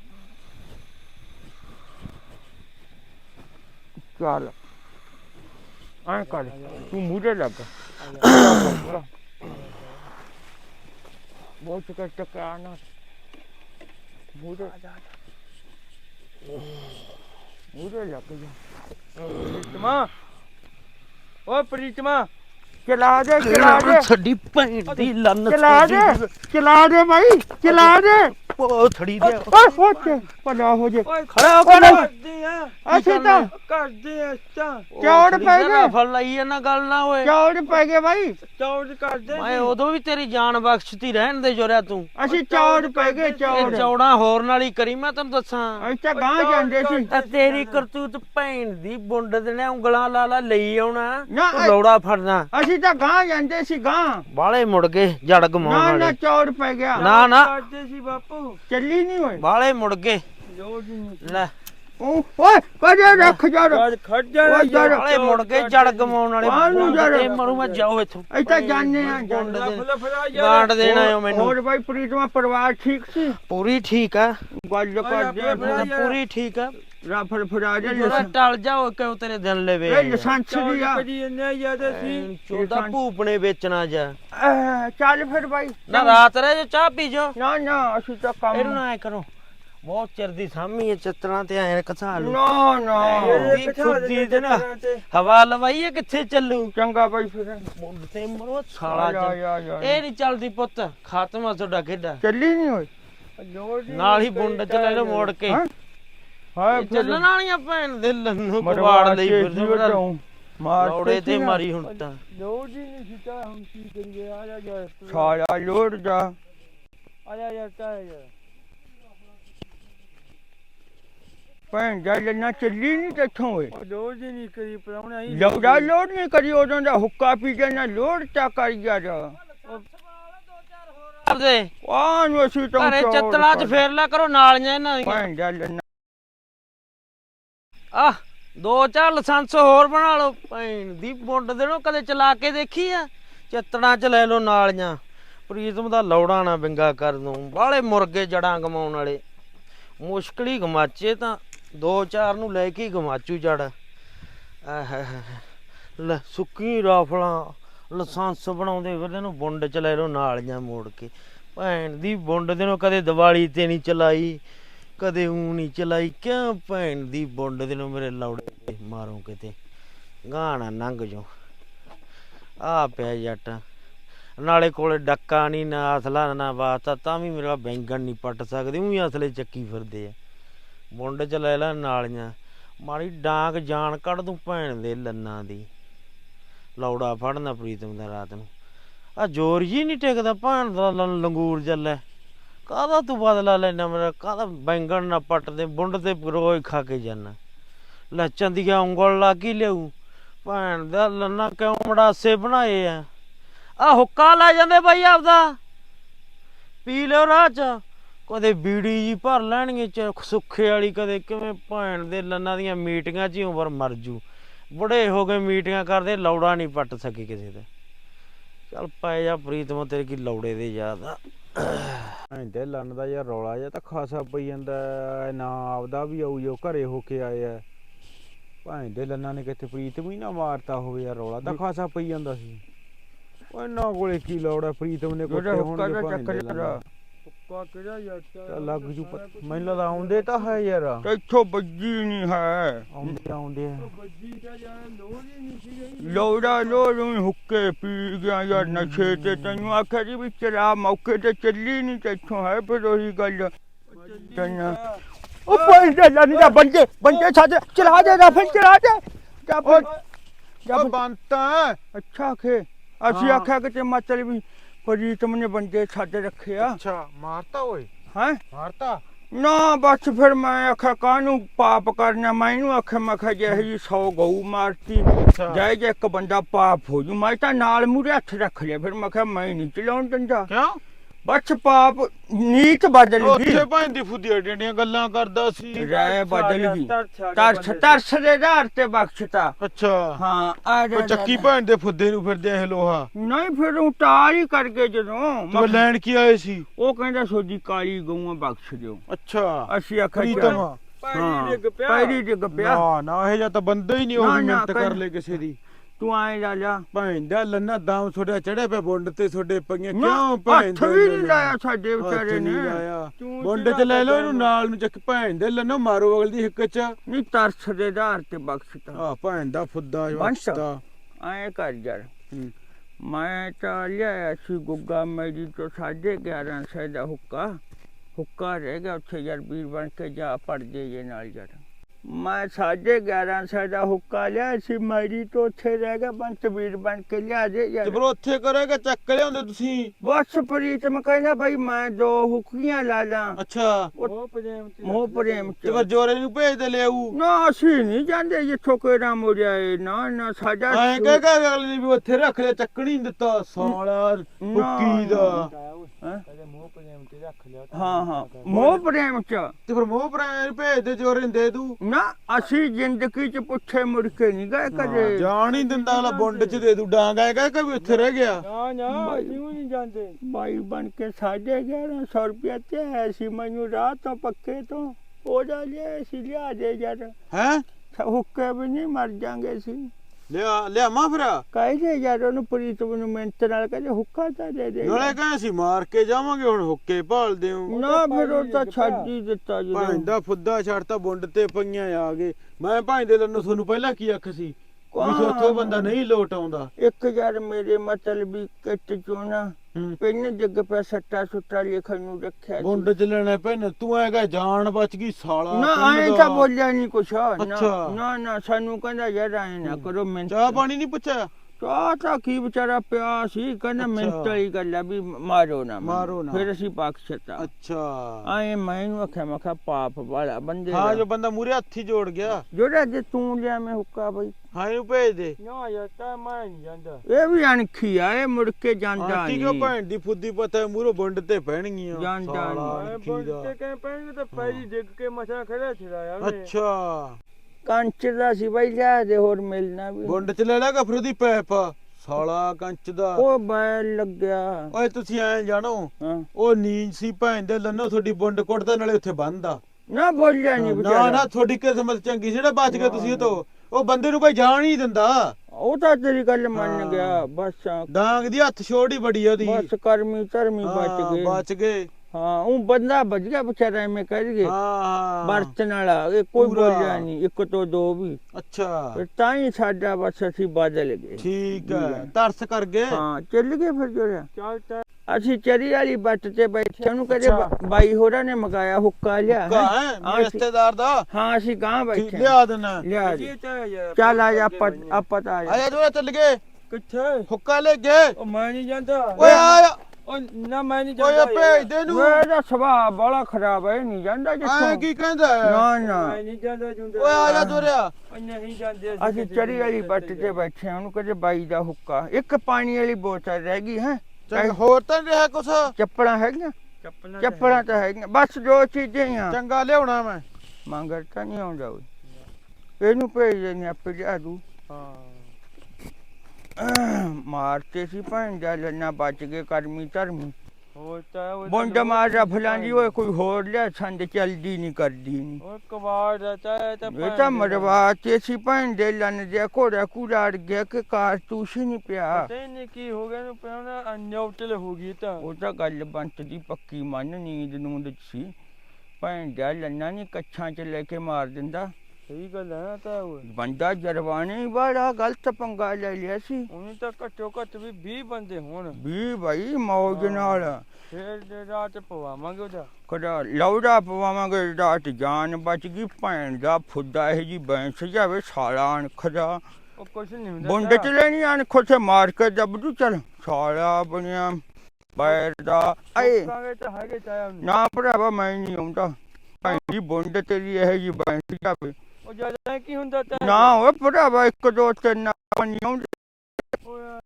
Speaker 2: ਚੱਲ ਐਂ ਕਰ ਤੂੰ ਮੂਰੇ ਲੱਗ ਬਹੁਤ ਚੱਕਰ ਟਕਰਾ ਨਾ ਮੂਰੇ ਮੂਰੇ ਲੱਗ ਜਾ
Speaker 3: ਪ੍ਰੀਤਮਾ ਓ ਪ੍ਰੀਤਮਾ
Speaker 2: ਚਲਾ ਦੇ ਚਲਾ ਦੇ।
Speaker 4: ਛੱਡੀ ਭੈਣ ਦੀ ਲੰਨ
Speaker 2: ਚਲਾ ਦੇ ਚਲਾ ਦੇ ਭਾਈ ਚਲਾ ਦੇ।
Speaker 4: ਉਹ ਥੜੀ ਦੇ।
Speaker 2: ਓਏ ਓਏ ਪਲਾ ਹੋ ਜੇ।
Speaker 4: ਖੜਾ ਹੋ
Speaker 3: ਕਰਦੇ ਆ।
Speaker 2: ਅਸੀਂ ਤਾਂ
Speaker 3: ਕਰਦੇ ਆ ਤਾਂ।
Speaker 2: ਚੌੜ ਪੈ ਗਏ।
Speaker 4: ਫਲ ਲਈ ਇਹਨਾਂ ਗੱਲ ਨਾ ਓਏ
Speaker 2: ਚੌੜ ਪੈ ਗਏ ਭਾਈ
Speaker 3: ਚੌੜ ਕਰਦੇ
Speaker 4: ਮੈਂ ਉਦੋਂ ਵੀ ਤੇਰੀ ਜਾਨ ਬਖਸ਼ਤੀ ਰਹਿਣ ਦੇ ਜੋਰਿਆ ਤੂੰ।
Speaker 2: ਅਸੀਂ ਚੌੜ ਪੈ ਗਏ ਚੌੜ।
Speaker 4: ਚੌੜਾ ਹੋਰ ਨਾਲ ਹੀ ਕਰੀ ਮੈਂ ਤੈਨੂੰ ਦੱਸਾਂ।
Speaker 2: ਅਸੀਂ ਤਾਂ ਗਾਂ ਜਾਂਦੇ ਸੀ।
Speaker 4: ਤੇਰੀ ਕਰਤੂਤ ਭੈਣ ਦੀ ਬੁੰਡ ਦੇ ਨੇ ਉਂਗਲਾਂ ਲਾ ਲਾ ਲਈ ਆਉਣਾ। ਲੋੜਾ ਫੜਨਾ
Speaker 2: ਅਸੀਂ ਤਾਂ ਗਾਂ ਜਾਂਦੇ ਸੀ ਗਾਂ
Speaker 4: ਬਾਲੇ ਮੁੜ ਗਏ ਜੜ ਗਮਾਉਣ
Speaker 2: ਨਾ ਨਾ
Speaker 4: ਵਾਲੇ।
Speaker 2: ਚੌੜ ਪੈ ਗਿਆ।
Speaker 4: ਨਾ ਨਾ।
Speaker 3: ਕਰਦੇ ਸੀ ਬਾਪੂ।
Speaker 2: ਚੱਲੀ ਨਹੀਂ ਹੋਏ।
Speaker 4: ਬਾਲੇ ਮੁੜ ਗਏ ਲੈ।
Speaker 2: ਉਹ ਓਏ ਕਦੇ ਰੱਖ ਜਾ
Speaker 3: ਅੱਜ ਖੜ ਜਾ
Speaker 2: ਓਏ ਯਾਰ,
Speaker 4: ਬਾਲੇ ਮੁੜ ਗਏ ਜੜ ਗਮਾਉਣ ਵਾਲੇ।
Speaker 2: ਬਾਹਰ ਨੂੰ ਜੜ-
Speaker 4: ਇਹ ਮਰੂ ਮੈਂ ਜਾਓ ਇੱਥੋਂ।
Speaker 2: ਅਸੀਂ ਤਾਂ ਜਾਣੇ ਆ
Speaker 3: ਫਲਾ ਯਾਰ।
Speaker 4: ਗਾਂਡ ਦੇਣਾ ਆਇਓ ਮੈਨੂੰ।
Speaker 2: ਹੋਰ ਭਾਈ ਪ੍ਰੀਤਮਾ ਪਰਿਵਾਰ ਠੀਕ ਸੀ?
Speaker 4: ਪੂਰੀ ਠੀਕ ਆ।
Speaker 2: ਗੱਲ ਕਰਦੇ।
Speaker 4: ਪੂਰੀ ਠੀਕ ਆ।
Speaker 2: ਰਾਫਲ ਫੜਾ ਜਾ
Speaker 4: ਜਰਾ ਟਲ ਜਾਓ ਕਿਉਂ ਤੇਰੇ ਦਿਨ ਲੈਵੇ
Speaker 2: ਇਹ ਲਾਇਸੈਂਸ
Speaker 3: ਚੌੜ
Speaker 2: ਦੀ ਆ
Speaker 3: ਕਰੀ ਇੰਨਾ ਯਾਦ ਸੀ।
Speaker 4: ਚੋਦਾ ਭੂਪਣੇ ਵੇਚਣਾ ਜਾ।
Speaker 2: ਅਹ, ਚੱਲ ਫਿਰ ਭਾਈ
Speaker 4: ਨਾ ਰਾਤ ਰਹਿ ਜਾ ਚਾਹ ਪੀ ਜਾ।
Speaker 2: ਨਾ ਨਾ ਅਸੀਂ ਤਾਂ
Speaker 4: ਇਹਨੂੰ
Speaker 2: ਕੰਮ
Speaker 4: ਨਾ ਐ ਕਰੋ। ਬਹੁਤ ਚਿਰ ਦੀ ਸਾਮੀ ਹੈ ਚੱਤਣਾ ਤੇ ਐ ਕਥਾ ਲੂ।
Speaker 2: ਨਾ ਨਾ।
Speaker 4: ਇਹ ਖੁੱਦੀ ਤੇ। ਨਾ ਹਵਾ ਲਵਾਈਏ ਕਿੱਥੇ ਚੱਲੂ?
Speaker 2: ਚੰਗਾ ਭਾਈ ਫਿਰ।
Speaker 4: ਮੁੰਡ ਤੇ ਮਰੋ ਸਾਲਾ
Speaker 2: ਜਾ, ਜਾ, ਜਾ।
Speaker 4: ਇਹ ਨਹੀਂ ਚੱਲਦੀ ਪੁੱਤ। ਖਾਤਮਾ ਤੁਹਾਡਾ ਖੇਡਾ।
Speaker 2: ਚੱਲੀ ਨਹੀਂ ਹੋਈ
Speaker 4: ਨਾਲ ਹੀ ਬੁੰਡ ਚ ਲੈ ਲਓ ਮੋੜ ਕੇ।
Speaker 2: ਹਾਂ। ਹਾਂ
Speaker 4: ਇਹ ਚੱਲਣ ਵਾਲੀਆਂ ਭੈਣ ਦੇ ਲੰਨੂ ਕਵਾੜ ਲਈ ਫਿਰਦੇ
Speaker 2: ਜੀ
Speaker 4: ਮੇਰਾ ਲੋੜੇ ਤੇ
Speaker 2: ਨਾ।
Speaker 4: ਮਾਰੀ ਹੁਣ ਤਾਂ।
Speaker 3: ਲੋੜ ਹੀ ਨਹੀਂ ਸੀ ਤਾਂ ਹੁਣ ਕੀ ਕਰੀਏ? ਆ ਜਾ ਯਾਰ
Speaker 2: ਸਾਲਾ ਲੋੜ ਜਾ।
Speaker 3: ਆ ਜਾ ਯਾਰ ਤਾਂ ਯਾਰ
Speaker 2: ਭੈਣ ਜਾ ਲੈਣਾ ਚੱਲੀ ਨਹੀਂ ਤੇਥੋਂ ਓਏ।
Speaker 3: ਲੋੜ ਹੀ ਨਹੀਂ ਕਰੀ ਪਰਾਉਣਾ ਹੀ
Speaker 2: ਲੋੜਾ ਲੋੜ ਨਹੀਂ ਕਰੀ ਉਦੋਂ ਦਾ ਹੁੱਕਾ ਪੀ ਕੇ ਨਾ ਲੋੜ ਚਾ ਕਰ ਗਿਆ ਜਾ।
Speaker 4: ਕਰਦੇ
Speaker 2: ਆਹ ਨੂੰ ਅਸੀਂ ਤਾਂ
Speaker 4: ਚੱਤਣਾ ਚ ਫੇਰ ਲਿਆ ਕਰੋ ਨਾਲੀਆਂ ਇਹਨਾਂ ਦੀਆਂ।
Speaker 2: ਭੈਣ ਜਾ ਲੈਣਾ
Speaker 4: ਆ ਦੋ ਚਾਰ ਲਾਇਸੈਂਸ ਹੋਰ ਬਣਾ ਲਓ। ਭੈਣ ਦੀ ਬੁੰਡ ਦੇਣੋ ਕਦੇ ਚਲਾ ਕੇ ਦੇਖੀ ਆ? ਚੱਤਣਾ ਚ ਲੈ ਲਓ ਨਾਲੀਆਂ। ਪ੍ਰੀਤਮ ਦਾ ਲੌੜਾ ਨਾ ਬਿੰਗਾ ਕਰ ਦੂੰ। ਬਾਹਲੇ ਮੁਰਗੇ ਜੜਾਂ ਗਮਾਉਣ ਵਾਲੇ। ਮੁਸ਼ਕਲ ਹੀ ਗਮਾਚੇ ਤਾਂ। ਦੋ ਚਾਰ ਨੂੰ ਲੈ ਕੇ ਹੀ ਗਮਾਚੂ ਜੜ। ਆਹ ਲੈ, ਸੁੱਕੀ ਰਾਫਲਾਂ। ਲਾਇਸੈਂਸ ਬਣਾਉਂਦੇ ਫਿਰਦੇ ਨੂੰ ਬੁੰਡ ਚ ਲੈ ਲਓ ਨਾਲੀਆਂ ਮੋੜ ਕੇ। ਭੈਣ ਦੀ ਬੁੰਡ ਦੇ ਨੂੰ ਕਦੇ ਦੀਵਾਲੀ ਤੇ ਨਹੀਂ ਚਲਾਈ। ਕਦੇ ਊ ਨਹੀਂ ਚਲਾਈ, ਕਿਉਂ ਭੈਣ ਦੀ ਬੁੰਡ ਦੇ ਨੂੰ ਮੇਰੇ ਲੌੜੇ ਮਾਰੋ ਕਿਤੇ? ਗਾਣਾ ਲੰਘ ਜੋ। ਆ ਪਿਆ ਜੱਟ। ਨਾਲੇ ਕੋਲੇ ਡੱਕਾ ਨਹੀਂ ਨਾ ਅਸਲਾ, ਨਾ ਵਾਸਤਾ, ਤਾਂ ਵੀ ਮੇਰਾ ਬੈਂਗਣ ਨਹੀਂ ਪੱਟ ਸਕਦੇ, ਉਹੀ ਅਸਲੇ ਚੱਕੀ ਫਿਰਦੇ ਆ। ਬੁੰਡ ਚ ਲੈ ਲੈ ਨਾਲੀਆਂ। ਮਾਰੀ ਡਾਂਗ ਜਾਨ ਕੱਢ ਦੂੰ ਭੈਣ ਦੇ ਲੰਨਾਂ ਦੀ। ਲੌੜਾ ਫੜਨਾ ਪ੍ਰੀਤਮ ਦਾ ਰਾਤ ਨੂੰ। ਆ ਜ਼ੋਰ ਜੀ ਨਹੀਂ ਟਿਕਦਾ, ਭੈਣ ਦਾ ਲੰਗੂਰ ਜੱਲੇ ਕਾਹਦਾ ਤੂੰ ਬਦਲਾ ਲੈਣਾ ਮੇਰਾ? ਕਾਹਦਾ ਬੈਂਗਣ ਨਾ ਪੱਟ ਦੇ ਬੁੰਡ ਤੇ ਰੋਜ਼ ਖਾ ਕੇ ਜਾਣਾ ਲੈ ਚੰਦੀਆਂ ਉਂਗਲ ਲਾ ਕੇ ਲਿਆਊ? ਭੈਣ ਦਾ ਲੰਨਾ ਕਿਉਂ ਮੜਾਸੇ ਬਣਾਏ ਆ? ਆ ਹੁੱਕਾ ਲਾ ਜਾਂਦੇ ਬਾਈ ਆਪਦਾ। ਪੀ ਲਿਓ ਰਾਹ ਚ। ਕਦੇ ਬੀੜੀ ਜੀ ਭਰ ਲੈਣਗੇ ਚ, ਸੁੱਖੇ ਵਾਲੀ ਕਦੇ ਕਿਵੇਂ? ਭੈਣ ਦੇ ਲੰਨਾ ਦੀਆਂ ਮੀਟਿੰਗਾਂ 'ਚ ਹੀ ਉਮਰ ਮਰ ਜੂ। ਬੜੇ ਹੋ ਗਏ ਮੀਟਿੰਗਾਂ ਕਰਦੇ, ਲੌੜਾ ਨਹੀਂ ਪੱਟ ਸਕੇ ਕਿਸੇ ਦਾ। ਚੱਲ ਪੈ ਜਾ ਪ੍ਰੀਤਮ ਤੇਰੇ ਕੀ ਲੌੜੇ ਦੇ ਯਾਦ ਆ।
Speaker 1: ਐਂਦੇ ਲੰਨ ਦਾ ਯਾਰ ਰੌਲਾ ਜਿਹਾ ਤਾਂ ਖਾਸਾ ਪਈ ਜਾਂਦਾ ਹੈ। ਨਾ ਆਪਦਾ ਵੀ ਆਊ ਜੋ ਘਰੇ ਹੋ ਕੇ ਆਏ ਆ। ਭਾਂ ਦੇ ਲੰਨਾਂ ਨੇ ਕਿਤੇ ਪ੍ਰੀਤਮ ਹੀ ਨਾ ਮਾਰਤਾ ਹੋਵੇ ਯਾਰ ਰੌਲਾ ਤਾਂ ਖਾਸਾ ਪਈ ਜਾਂਦਾ ਸੀ। ਉਹ ਇਹਨਾਂ ਕੋਲੇ ਕੀ ਲੋੜ ਹੈ ਪ੍ਰੀਤਮ ਨੇ ਕੁੱਟੇ ਹੋਣਗੇ ਭਾਂ ਦੇ ਲੰਨਾਂ
Speaker 3: ਕਿਹੜਾ ਯਾਰ
Speaker 1: ਚੱਲ ਲੱਗ ਜੂ ਪਤਾ। ਮੈਨੂੰ ਲੱਗਦਾ ਆਉਂਦੇ ਤਾਂ ਹੈ ਯਾਰ।
Speaker 2: ਇੱਥੋਂ ਵੱਜੀ ਨਹੀਂ ਹੈ।
Speaker 1: ਆਉਂਦੇ ਆਉਂਦੇ ਆ
Speaker 2: ਲੋੜਾ ਲੋੜੋਂ ਹੁੱਕੇ ਪੀ ਗਿਆ ਯਾਰ ਨਸ਼ੇ ਤੇ। ਤੈਨੂੰ ਆਖਿਆ ਜੀ ਵੀ ਚਲਾ ਮੌਕੇ ਤੇ ਚੱਲੀ ਨਹੀਂ ਤੈਥੋਂ ਹੈ ਫਿਰ ਉਹੀ ਗੱਲ। ਤੈਨੂੰ ਉਹ ਚੱਲਾ ਨਹੀਂ ਦਾ ਬੰਦੇ ਬੰਦੇ ਛੱਡ। ਚਲਾ ਦੇ ਨਾ ਫਿਰ ਚਲਾ ਦੇ ਜਾ ਫਿਰ। ਜਾ
Speaker 1: ਉਹ
Speaker 2: ਫਿਰ।
Speaker 1: ਬੰਤਾ।
Speaker 2: ਅੱਛਾ ਖੇ ਅਸੀਂ
Speaker 1: ਹਾਂ।
Speaker 2: ਆਖਿਆ ਕਿ ਮਤਲਬ ਵੀ ਪ੍ਰੀਤਮ ਨੇ ਬੰਦੇ ਛੱਡ ਰੱਖੇ ਆ
Speaker 1: ਅੱਛਾ ਮਾਰਤਾ ਓਏ?
Speaker 2: ਹੈ?
Speaker 1: ਮਾਰਤਾ?
Speaker 2: ਨਾ ਬਸ ਫਿਰ ਮੈਂ ਆਖਿਆ ਕਾਹਨੂੰ ਪਾਪ ਕਰਨਾ? ਮੈਂ ਇਹਨੂੰ ਆਖਿਆ ਮੈਂ ਆਖਿਆ ਜੇ ਜੀ 100 ਗਊ ਮਾਰਤੀ ਜਾਏ ਜੇ ਇੱਕ ਬੰਦਾ ਪਾਪ ਹੋ ਜੂ ਮੈਂ ਤਾਂ ਨਾਲ ਮੂਰੇ ਹੱਥ ਰੱਖ ਲਿਆ। ਫਿਰ ਮੈਂ ਕਿਹਾ ਮੈਂ ਨਹੀਂ ਚਲਾਉਣ ਦਿੰਦਾ।
Speaker 1: ਕਿਉਂ?
Speaker 2: ਬਸ ਪਾਪ ਨੀਤ ਬਦਲ ਗਈ
Speaker 1: ਉੱਥੇ ਭਾਂ ਦੀ ਫੁੱਦੀ ਏਡੀਆਂ ਗੱਲਾਂ ਕਰਦਾ ਸੀ।
Speaker 2: ਰਾਏ ਬਦਲ ਗਈ ਤਰਸ ਤਰਸ ਦੇ ਆਧਾਰ ਤੇ ਬਖਸ਼ਤਾ।
Speaker 1: ਅੱਛਾ।
Speaker 2: ਹਾਂ ਆ
Speaker 1: ਚੱਕੀ ਭੈਣ ਦੇ ਫੁੱਦੇ ਨੂੰ ਫਿਰਦੇ ਇਹ ਲੋਹਾ।
Speaker 2: ਨਹੀਂ ਫਿਰ ਉਹ ਟਾਲ ਹੀ ਕਰ ਗਏ ਜਦੋਂ
Speaker 1: ਤੂੰ ਲੈਣ ਕੀ ਆਏ ਸੀ?
Speaker 2: ਉਹ ਕਹਿੰਦਾ ਸੋਜੀ ਕਾਲੀ ਗਊਆਂ ਬਖਸ਼ ਦਿਓ।
Speaker 1: ਅੱਛਾ।
Speaker 2: ਅਸੀਂ ਆਖਿਆ
Speaker 1: ਪ੍ਰੀਤਮ।
Speaker 2: ਪੈਰੀ ਡਿੱਗ ਪਿਆ।
Speaker 1: ਨਾ ਨਾ ਇਹ ਜਾਂ ਤਾਂ ਬੰਦਾ ਹੀ ਨਹੀਂ ਉਹ ਮਿਹਨਤ ਕਰ- ਲੈ ਕਿਸੇ ਦੀ।
Speaker 2: ਤੂੰ ਆਏ ਜਾ ਜਾ।
Speaker 1: ਭੈਣ ਦਾ ਲੰਨਾ ਦਾਮ ਛੋੜਿਆ ਚੜੇ ਪਏ ਬੁੰਡ ਤੇ ਛੋਡੇ ਪਈਆਂ
Speaker 2: ਨਾ,
Speaker 1: ਕਿਉਂ ਭੈਣ
Speaker 2: ਹੱਥ ਵੀ ਨਹੀਂ ਲਾਇਆ ਸਾਡੇ ਵਿਚਾਰੇ ਨੇ।
Speaker 1: ਬੁੰਡ ਚ ਲੈ ਲਓ ਇਹਨੂੰ ਨਾਲ ਨੂੰ ਚੱਕ ਭੈਣ ਦੇ ਲੰਨੋ ਮਾਰੋ ਅਗਲ ਦੀ ਹਿੱਕ ਚ।
Speaker 2: ਨਹੀਂ ਤਰਸ ਦੇ ਆਧਾਰ ਤੇ ਬਖਸ਼ਤਾ
Speaker 1: ਆ ਭੈਣ ਦਾ ਫੁੱਦਾ
Speaker 2: ਬੰਸ। ਐ ਕਰ ਯਾਰ।
Speaker 1: ਹੂੰ।
Speaker 2: ਮੈਂ ਤਾਂ ਲਿਆਇਆ ਸੀ ਗੁੱਗਾ ਮੇਰੀ ਤੋਂ ਸਾਢੇ 1100 ਦਾ ਹੁੱਕਾ। ਹੁੱਕਾ ਰਹਿ ਗਿਆ ਉੱਥੇ ਯਾਰ ਵੀਰ ਬਣ ਕੇ ਜਾ ਪੜ ਜੇ ਜੇ ਨਾਲ ਯਾਰ। ਮੈਂ ਸਾਢੇ 1100 ਦਾ ਹੁੱਕਾ ਲਿਆ ਸੀ ਮੇਰੀ ਤੋਂ ਉੱਥੇ ਰਹਿ ਗਿਆ ਬੰਤ ਵੀਰ ਬਣ ਕੇ ਲਿਆ ਦੇ
Speaker 1: ਤੇ
Speaker 2: ਯਾਰ
Speaker 1: ਫਿਰ ਉੱਥੇ ਕਰੇਗਾ ਚੱਕ ਲਿਆਉਂਦੇ ਤੁਸੀਂ?
Speaker 2: ਬਸ ਪ੍ਰੀਤਮ ਕਹਿੰਦਾ ਭਾਈ ਮੈਂ ਦੋ ਹੁੱਕੀਆਂ ਲਾ ਲਾਂ।
Speaker 1: ਅੱਛਾ।
Speaker 3: ਉਹ ਪ੍ਰੇਮ ਤੇ
Speaker 2: ਮੋਹ ਪ੍ਰੇਮ
Speaker 1: ਤੇ
Speaker 2: ਚ।
Speaker 1: ਫਿਰ ਜੋਰੇ ਨੂੰ ਭੇਜ ਦੇ ਲਿਆਊ।
Speaker 2: ਨਾ ਅਸੀਂ ਨਹੀਂ ਜਾਂਦੇ ਜਿੱਥੋਂ ਕੋਇਰਾ ਮੁੜਿਆ ਏ ਨਾ ਨਾ ਸਾਡਾ
Speaker 1: ਐਂ ਕਹਿ ਕੇ ਅਗਲੇ ਨੇ ਵੀ ਉੱਥੇ ਰੱਖ ਲਿਆ ਚੱਕਣੀ ਨਹੀਂ ਦਿੱਤਾ ਸਾਲਾ ਹੁੱਕੀ ਦਾ।
Speaker 2: ਹੈਂ?
Speaker 3: ਕਦੇ ਮੋਹ ਪ੍ਰੇਮ ਤੇ ਰੱਖ ਲਿਆ।
Speaker 2: ਹਾਂ ਹਾਂ। ਮੋਹ ਪ੍ਰੇਮ ਚ।
Speaker 1: ਤੇ ਫਿਰ ਮੋਹ ਨੂੰ ਭੇਜ ਦੇ ਜੋਰੇ ਨੂੰ ਦੇ ਦੂ
Speaker 2: ਨਾ ਅਸੀਂ ਜ਼ਿੰਦਗੀ ਚ ਪੁੱਛੇ ਮੁੜ ਕੇ ਨਹੀਂ ਗਏ ਕਦੇ।
Speaker 1: ਜਾਣ ਹੀ ਦਿੰਦਾ ਅਗਲਾ ਬੁੰਡ ਚ ਦੇ ਦੂ ਡਾਂਗ ਆਏ ਕਹਿ ਕੇ ਵੀ ਉੱਥੇ ਰਹਿ ਗਿਆ?
Speaker 3: ਨਾ ਨਾ ਕਿਉਂ ਨਹੀਂ ਜਾਂਦੇ।
Speaker 2: ਬਾਈ ਬਣ ਕੇ ਸਾਢੇ 1100 ਰੁਪਏ ਤੇ ਆਇਆ ਸੀ ਮੈਨੂੰ ਰਾਤ ਤੋਂ ਪੱਕੇ ਤੋਂ। ਉਹਦਾ ਲਿਆ ਸੀ ਲਿਆ ਦੇ ਯਾਰ।
Speaker 1: ਹੈ?
Speaker 2: ਹੁੱਕੇ ਵੀ ਨਹੀਂ ਮਰ ਜਾਾਂਗੇ ਸੀ।
Speaker 1: ਲਿਆ ਲਿਆ ਮਾ ਫਿਰ।
Speaker 2: ਕਹਿੰਦੇ ਯਾਰ ਉਹਨੂੰ ਪ੍ਰੀਤਮ ਨੂੰ ਮਿਹਨਤ ਨਾਲ ਕਹਿੰਦੇ ਹੁੱਕਾ ਤਾਂ ਦੇ ਦੇ
Speaker 1: ਨਾਲੇ ਕਹੇ ਸੀ ਮਾਰ ਕੇ ਜਾਵਾਂਗੇ ਹੁਣ ਹੁੱਕੇ ਭਾਲਦੇ ਹੋ।
Speaker 2: ਨਾ ਫਿਰ ਉਹ ਤਾਂ ਛੱਡ ਹੀ ਦਿੱਤਾ
Speaker 1: ਭਾਂ
Speaker 2: ਜਦੋਂ
Speaker 1: ਦਾ ਫੁੱਦਾ ਛੱਡਤਾ ਬੁੰਡ ਤੇ ਪਈਆਂ ਆ ਗਏ। ਮੈਂ ਭਾਂ ਦੇ ਲੰਨੂ ਤੁਹਾਨੂੰ ਪਹਿਲਾਂ ਕੀ ਆਖ ਸੀ? ਵੀ ਸੋਥੋਂ ਬੰਦਾ ਨਹੀਂ ਲੋਟ ਆਉਂਦਾ
Speaker 2: ਇੱਕ ਯਾਰ ਮੇਰੇ ਮਤਲਬ ਵੀ ਕਿੱਟ ਚੋਂ ਨਾ
Speaker 1: ਹੂੰ।
Speaker 2: ਪਿੰਨ ਜੱਗ ਪਿਆ ਸੱਟਾ ਸੁੱਟਾ ਲਿਖਣ ਨੂੰ ਰੱਖਿਆ ਸੀ
Speaker 1: ਬੁੰਡ ਚ ਲੈਣਾ ਪੈਨ ਤੂੰ ਐਗਾ ਜਾਨ ਬਚ ਗਈ ਸਾਲਾ
Speaker 2: ਨਾ
Speaker 1: ਪਿੰਡ
Speaker 2: ਆਏ
Speaker 1: ਦਾ।
Speaker 2: ਤਾਂ ਬੋਲਿਆ ਨਹੀਂ ਕੁਛ ਨਾ
Speaker 1: ਅੱਛਾ।
Speaker 2: ਨਾ ਨਾ ਸਾਨੂੰ ਕਹਿੰਦਾ ਯਾਰ ਆਏ ਨਾ ਕਰੋ ਮਿੰਟ
Speaker 1: ਚਾਹ ਪਾਣੀ ਨਹੀਂ ਪੁੱਛਿਆ
Speaker 2: ਚਾਹ ਤਾਂ ਕੀ ਵਿਚਾਰਾ ਪਿਆ ਸੀ ਕਹਿੰਦਾ ਮਿੰਟ। ਵਾਲੀ ਗੱਲ ਆ ਵੀ ਮਾਰੋ ਨਾ ਮੈਨੂੰ।
Speaker 1: ਮਾਰੋ ਨਾ।
Speaker 2: ਫਿਰ ਅਸੀਂ ਬਖਸ਼ਤਾ
Speaker 1: ਅੱਛਾ
Speaker 2: ਆਏ ਮੈਨੂੰ ਆਖਿਆ ਮੈਂ ਕਿਹਾ ਪਾਪ ਵਾਲਾ ਬੰਦੇ
Speaker 1: ਹਾਂ। ਜੋ ਬੰਦਾ ਮੂਰੇ ਹੱਥੀ ਜੋੜ ਗਿਆ
Speaker 2: ਜਿਹੜਾ ਜੇ ਤੂੰ ਲਿਆ ਮੈਂ ਹੁੱਕਾ ਬਈ
Speaker 1: ਹਾਂ ਇਹਨੂੰ ਭੇਜ ਦੇ
Speaker 3: ਨਾ ਯਾਰ ਤਾਂ ਮੈਂ ਨਹੀਂ ਜਾਂਦਾ
Speaker 2: ਇਹ ਵੀ ਅਣਖੀ ਆ ਇਹ ਮੁੜ ਕੇ ਜਾਂਦਾ
Speaker 1: ਆਂਟੀ ਕਿਉਂ
Speaker 2: ਨਹੀਂ
Speaker 1: ਭੈਣ ਦੀ ਫੁੱਦੀ ਪਤਾ ਮੂਰੋ ਬੁੰਡ ਤੇ ਪੈਣਗੀਆਂ
Speaker 2: ਜਾਂਦਾ
Speaker 1: ਸਾਲਾ
Speaker 2: ਨਹੀਂ।
Speaker 3: ਮੈਂ
Speaker 1: ਅਣਖੀ
Speaker 3: ਬੰਦ
Speaker 1: ਦਾ।
Speaker 3: ਤੇ ਕਹਿ ਪੈਣਗੇ ਤਾਂ ਪੈਰੀ ਡਿੱਗ ਕੇ ਮਸਾ ਖੜਾ ਛੜਾਇਆ ਉਹਨੇ
Speaker 1: ਅੱਛਾ
Speaker 2: ਕੰਚ ਦਾ ਸੀ ਬਈ ਲਿਆ ਦੇ ਹੋਰ ਮਿਲਣਾ ਵੀ
Speaker 1: ਬੁੰਡ ਚ ਲੈ ਲੈਗਾ ਫਿਰ ਉਹਦੀ ਪੈਪ। ਸਾਲਾ ਕੰਚ ਦਾ।
Speaker 2: ਉਹ ਬੈਲ ਲੱਗਿਆ।
Speaker 1: ਓਏ ਤੁਸੀਂ ਐ ਜਾਣੋ
Speaker 2: ਹਾਂ।
Speaker 1: ਉਹ ਨੀਂਦ ਸੀ ਭੈਣ ਦੇ ਲੰਨੋ ਤੁਹਾਡੀ ਬੁੰਡ ਕੁੱਟਦਾ ਨਾਲੇ ਉੱਥੇ ਬੰਦਾ
Speaker 2: ਨਾ ਬੋਲਿਆ ਨਹੀਂ
Speaker 1: ਨਾ ਨਾ ਤੁਹਾਡੀ ਕਿਸਮਤ ਚੰਗੀ ਸੀ ਜਿਹੜਾ ਬਚ ਗਏ ਤੁਸੀਂ ਉਹ ਤੋਂ। ਉਹ ਬੰਦੇ ਨੂੰ ਭਾਈ ਜਾਣ ਹੀ ਦਿੰਦਾ।
Speaker 2: ਉਹ ਤਾਂ ਤੇਰੀ ਗੱਲ ਮੰਨ। ਗਿਆ ਬਸ
Speaker 1: ਡਾਂਗ ਦੀ ਹੱਥ ਛੋੜ ਬੜੀ ਉਹਦੀ।
Speaker 2: ਬਸ ਕਰਮੀ ਧਰਮੀ ਬਚ ਗਏ।
Speaker 1: ਬਚ ਗਏ।
Speaker 2: ਹਾਂ ਉਹ ਬੰਦਾ ਬਚ ਗਿਆ ਵਿਚਾਰਾ ਐਵੇਂ ਕਰ ਗਏ
Speaker 1: ਹਾਂ
Speaker 2: ਬਰਤਨ ਵਾਲਾ ਇਹ ਕੋਈ। ਬੋਲਿਆ ਨਹੀਂ ਇੱਕ ਤੋਂ ਦੋ ਵੀ।
Speaker 1: ਅੱਛਾ।
Speaker 2: ਫਿਰ ਤਾਂ ਹੀ ਸਾਡਾ ਬਸ ਅਸੀਂ ਬਦਲ ਗਏ
Speaker 1: ਠੀਕ ਹੈ ਤਰਸ ਕਰ ਗਏ?
Speaker 2: ਹਾਂ ਚੱਲ ਗਏ ਫਿਰ
Speaker 3: ਚੱਲ ਤਾਂ
Speaker 2: ਅਸੀਂ ਚਰੀ ਵਾਲੀ ਬੱਟ ਤੇ ਬੈਠੇ ਉਹਨੂੰ ਕਦੇ ਬਾਈ ਹੋਰਾਂ ਨੇ ਮਗਾਇਆ ਹੁੱਕਾ ਲਿਆ ਹੈਂ?
Speaker 1: ਰਿਸ਼ਤੇਦਾਰ ਦਾ?
Speaker 2: ਹਾਂ ਅਸੀਂ ਗਾਂ ਬੈਠੇ
Speaker 1: ਲਿਆ ਦੇਣਾ।
Speaker 2: ਲਿਆ ਚੱਲ ਆ ਜਾ ਆਪਾਂ ਆਪਾਂ ਤਾਂ ਆ ਜਾ
Speaker 1: ਆਇਆ ਜੋ ਚੱਲ ਗਏ?
Speaker 3: ਕਿੱਥੇ?
Speaker 1: ਹੁੱਕਾ ਲੈ ਗਏ?
Speaker 3: ਉਹ ਮੈਂ ਨਹੀਂ ਜਾਂਦਾ।
Speaker 1: ਓਏ ਆਇਆ।
Speaker 3: ਉਹ ਨਾ ਮੈਂ ਨਹੀਂ
Speaker 1: ਓਏ
Speaker 3: ਜਾਂਦਾ
Speaker 1: ਭੇਜ ਦੇ ਨੂੰ
Speaker 2: ਇਹਦਾ ਸੁਭਾਅ ਬੜਾ ਖਰਾਬ ਹੈ ਨਹੀਂ ਜਾਂਦਾ
Speaker 1: ਐ
Speaker 2: ਜਿੱਥੋਂ।
Speaker 1: ਕੀ ਕਹਿੰਦਾ ਹੈ?
Speaker 2: ਨਾ ਨਾ।
Speaker 3: ਮੈਂ ਨਹੀਂ ਜਾਂਦਾ ਜੁੰਦਾ
Speaker 1: ਓਏ ਆ ਜਾ ਦੋਰਿਆ
Speaker 3: ਉਹ ਨਹੀਂ ਜਾਂਦੇ
Speaker 2: ਅਸੀਂ ਚਰੀ ਵਾਲੀ ਬੱਟ ਤੇ ਬੈਠੇ ਹਾਂ ਉਹਨੂੰ ਕਦੇ ਬਾਈ ਦਾ ਹੁੱਕਾ। ਇੱਕ ਪਾਣੀ ਵਾਲੀ ਬੋਤਲ ਰਹਿ ਗਈ ਹੈ?
Speaker 1: ਚੱਲ ਹੋਰ ਤਾਂ ਨੀ ਰਿਹਾ ਕੁਛ?
Speaker 2: ਚੱਪਲਾਂ ਹੈਗੀਆਂ?
Speaker 3: ਚੱਪਲਾਂ
Speaker 2: ਤਾਂ ਹੈਗੀਆਂ। ਬਸ ਦੋ ਚੀਜ਼ਾਂ ਹੀ ਆ।
Speaker 1: ਚੰਗਾ ਲਿਆਉਣਾ ਮੈਂ।
Speaker 2: ਮੰਗਰ ਤਾਂ ਨਹੀਂ ਆਉਂਦਾ ਓਏ। ਇਹਨੂੰ ਭੇਜ ਦੇਣੀ ਆਪੇ ਦੂ
Speaker 3: ਹਾਂ।
Speaker 2: ਮਾਰਤੇ ਸੀ ਭੈਣ ਦਾ ਲੰਨਾ ਬਚ ਗਏ ਕਰਮੀ ਧਰਮੀ।
Speaker 3: ਹੋਰ ਤਾਂ ਉਹ
Speaker 2: ਬੁੰਡ ਮਾਰਿਆ ਫਲਾਂਜੀ ਓਏ ਕੋਈ ਹੋਰ ਲਿਆ ਛੰਦ ਚਲਦੀ ਨਹੀਂ ਕਰਦੀ ਨਹੀਂ
Speaker 3: ਉਹ ਕਬਾੜ ਦਾ ਚਾਹੇ ਤਾਂ
Speaker 2: ਇਹ ਤਾਂ ਮਰਵਾ ਤੇ ਸੀ ਭੈਣ ਦੇ ਲੰਨ ਦੇ ਘੋੜਾ ਕੂੜਾ ਅੜ ਗਿਆ ਕਿ ਕਾਰਤੂਸ ਹੀ ਨਹੀਂ ਪਿਆ।
Speaker 3: ਨਹੀਂ ਕੀ ਹੋ ਗਿਆ ਨੂੰ ਪਿਆਉਣਾ ਅਨਿਊਟਲ ਹੋ ਗਈ ਤਾਂ।
Speaker 2: ਉਹ ਤਾਂ ਗੱਲ ਬੰਤ ਦੀ ਪੱਕੀ ਮੰਨ ਨੀਂਦ ਨੂੰ ਸੀ। ਭੈਣ ਦਾ ਲੰਨਾ ਨਹੀਂ ਕੱਛਾਂ ਚ ਲੈ ਕੇ ਮਾਰ ਦਿੰਦਾ।
Speaker 3: ਸਹੀ ਗੱਲ ਹੈ ਨਾ ਤਾਂ ਉਹ
Speaker 2: ਬੰਦਾ ਜਰਵਾਣੇ ਬੜਾ ਗਲਤ ਪੰਗਾ ਲੈ ਲਿਆ ਸੀ।
Speaker 3: ਉਹਨੇ ਤਾਂ ਘੱਟੋ ਘੱਟ ਵੀ 20 ਬੰਦੇ ਹੋਣ।
Speaker 2: ਵੀ ਭਾਈ ਮੌਜ ਨਾਲ।
Speaker 3: ਫੇਰ ਰਾਤ ਪਵਾਵਾਂਗੇ ਉਹਦਾ।
Speaker 2: ਕਦਾ ਲੌੜਾ ਪਵਾਵਾਂਗੇ ਰਾਤ ਜਾਨ ਬਚ ਗਈ ਭੈਣ ਦਾ ਫੁੱਦਾ ਇਹ ਜੀ ਬੈਂਸ ਜਾਵੇ ਸਾਲਾ ਅਣਖਦਾ
Speaker 3: ਉਹ ਕੁਛ ਨਹੀਂ ਹੁੰਦਾ
Speaker 2: ਬੁੰਡੇ ਚ ਲੈਣੀ ਅਣਖੋ ਤੇ ਮਾਰ ਕੇ ਜਬਦੂ ਚਲ ਸਾਲਾ ਬਣਿਆ ਬੈਰ ਦਾ। ਏ ਨਾ ਭਰਾਵਾ ਮੈਂ ਨਹੀਂ ਆਉਂਦਾ। ਭੈਣ ਦੀ ਬੁੰਡ ਤੇਰੀ ਇਹ ਜੀ ਬੈਂਸ ਜਾਵੇ।
Speaker 3: ਉਹ ਜ਼ਿਆਦਾ ਕੀ ਹੁੰਦਾ ਤਾਂ
Speaker 2: ਨਾ ਓਏ ਭਰਾਵਾ ਇੱਕ ਦੋ ਤਿੰਨ ਨਹੀਂ ਆਉਂਦੇ
Speaker 3: ਓਏ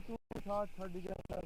Speaker 3: ਤੂੰ ਸਾਥ ਛੱਡ ਗਿਆ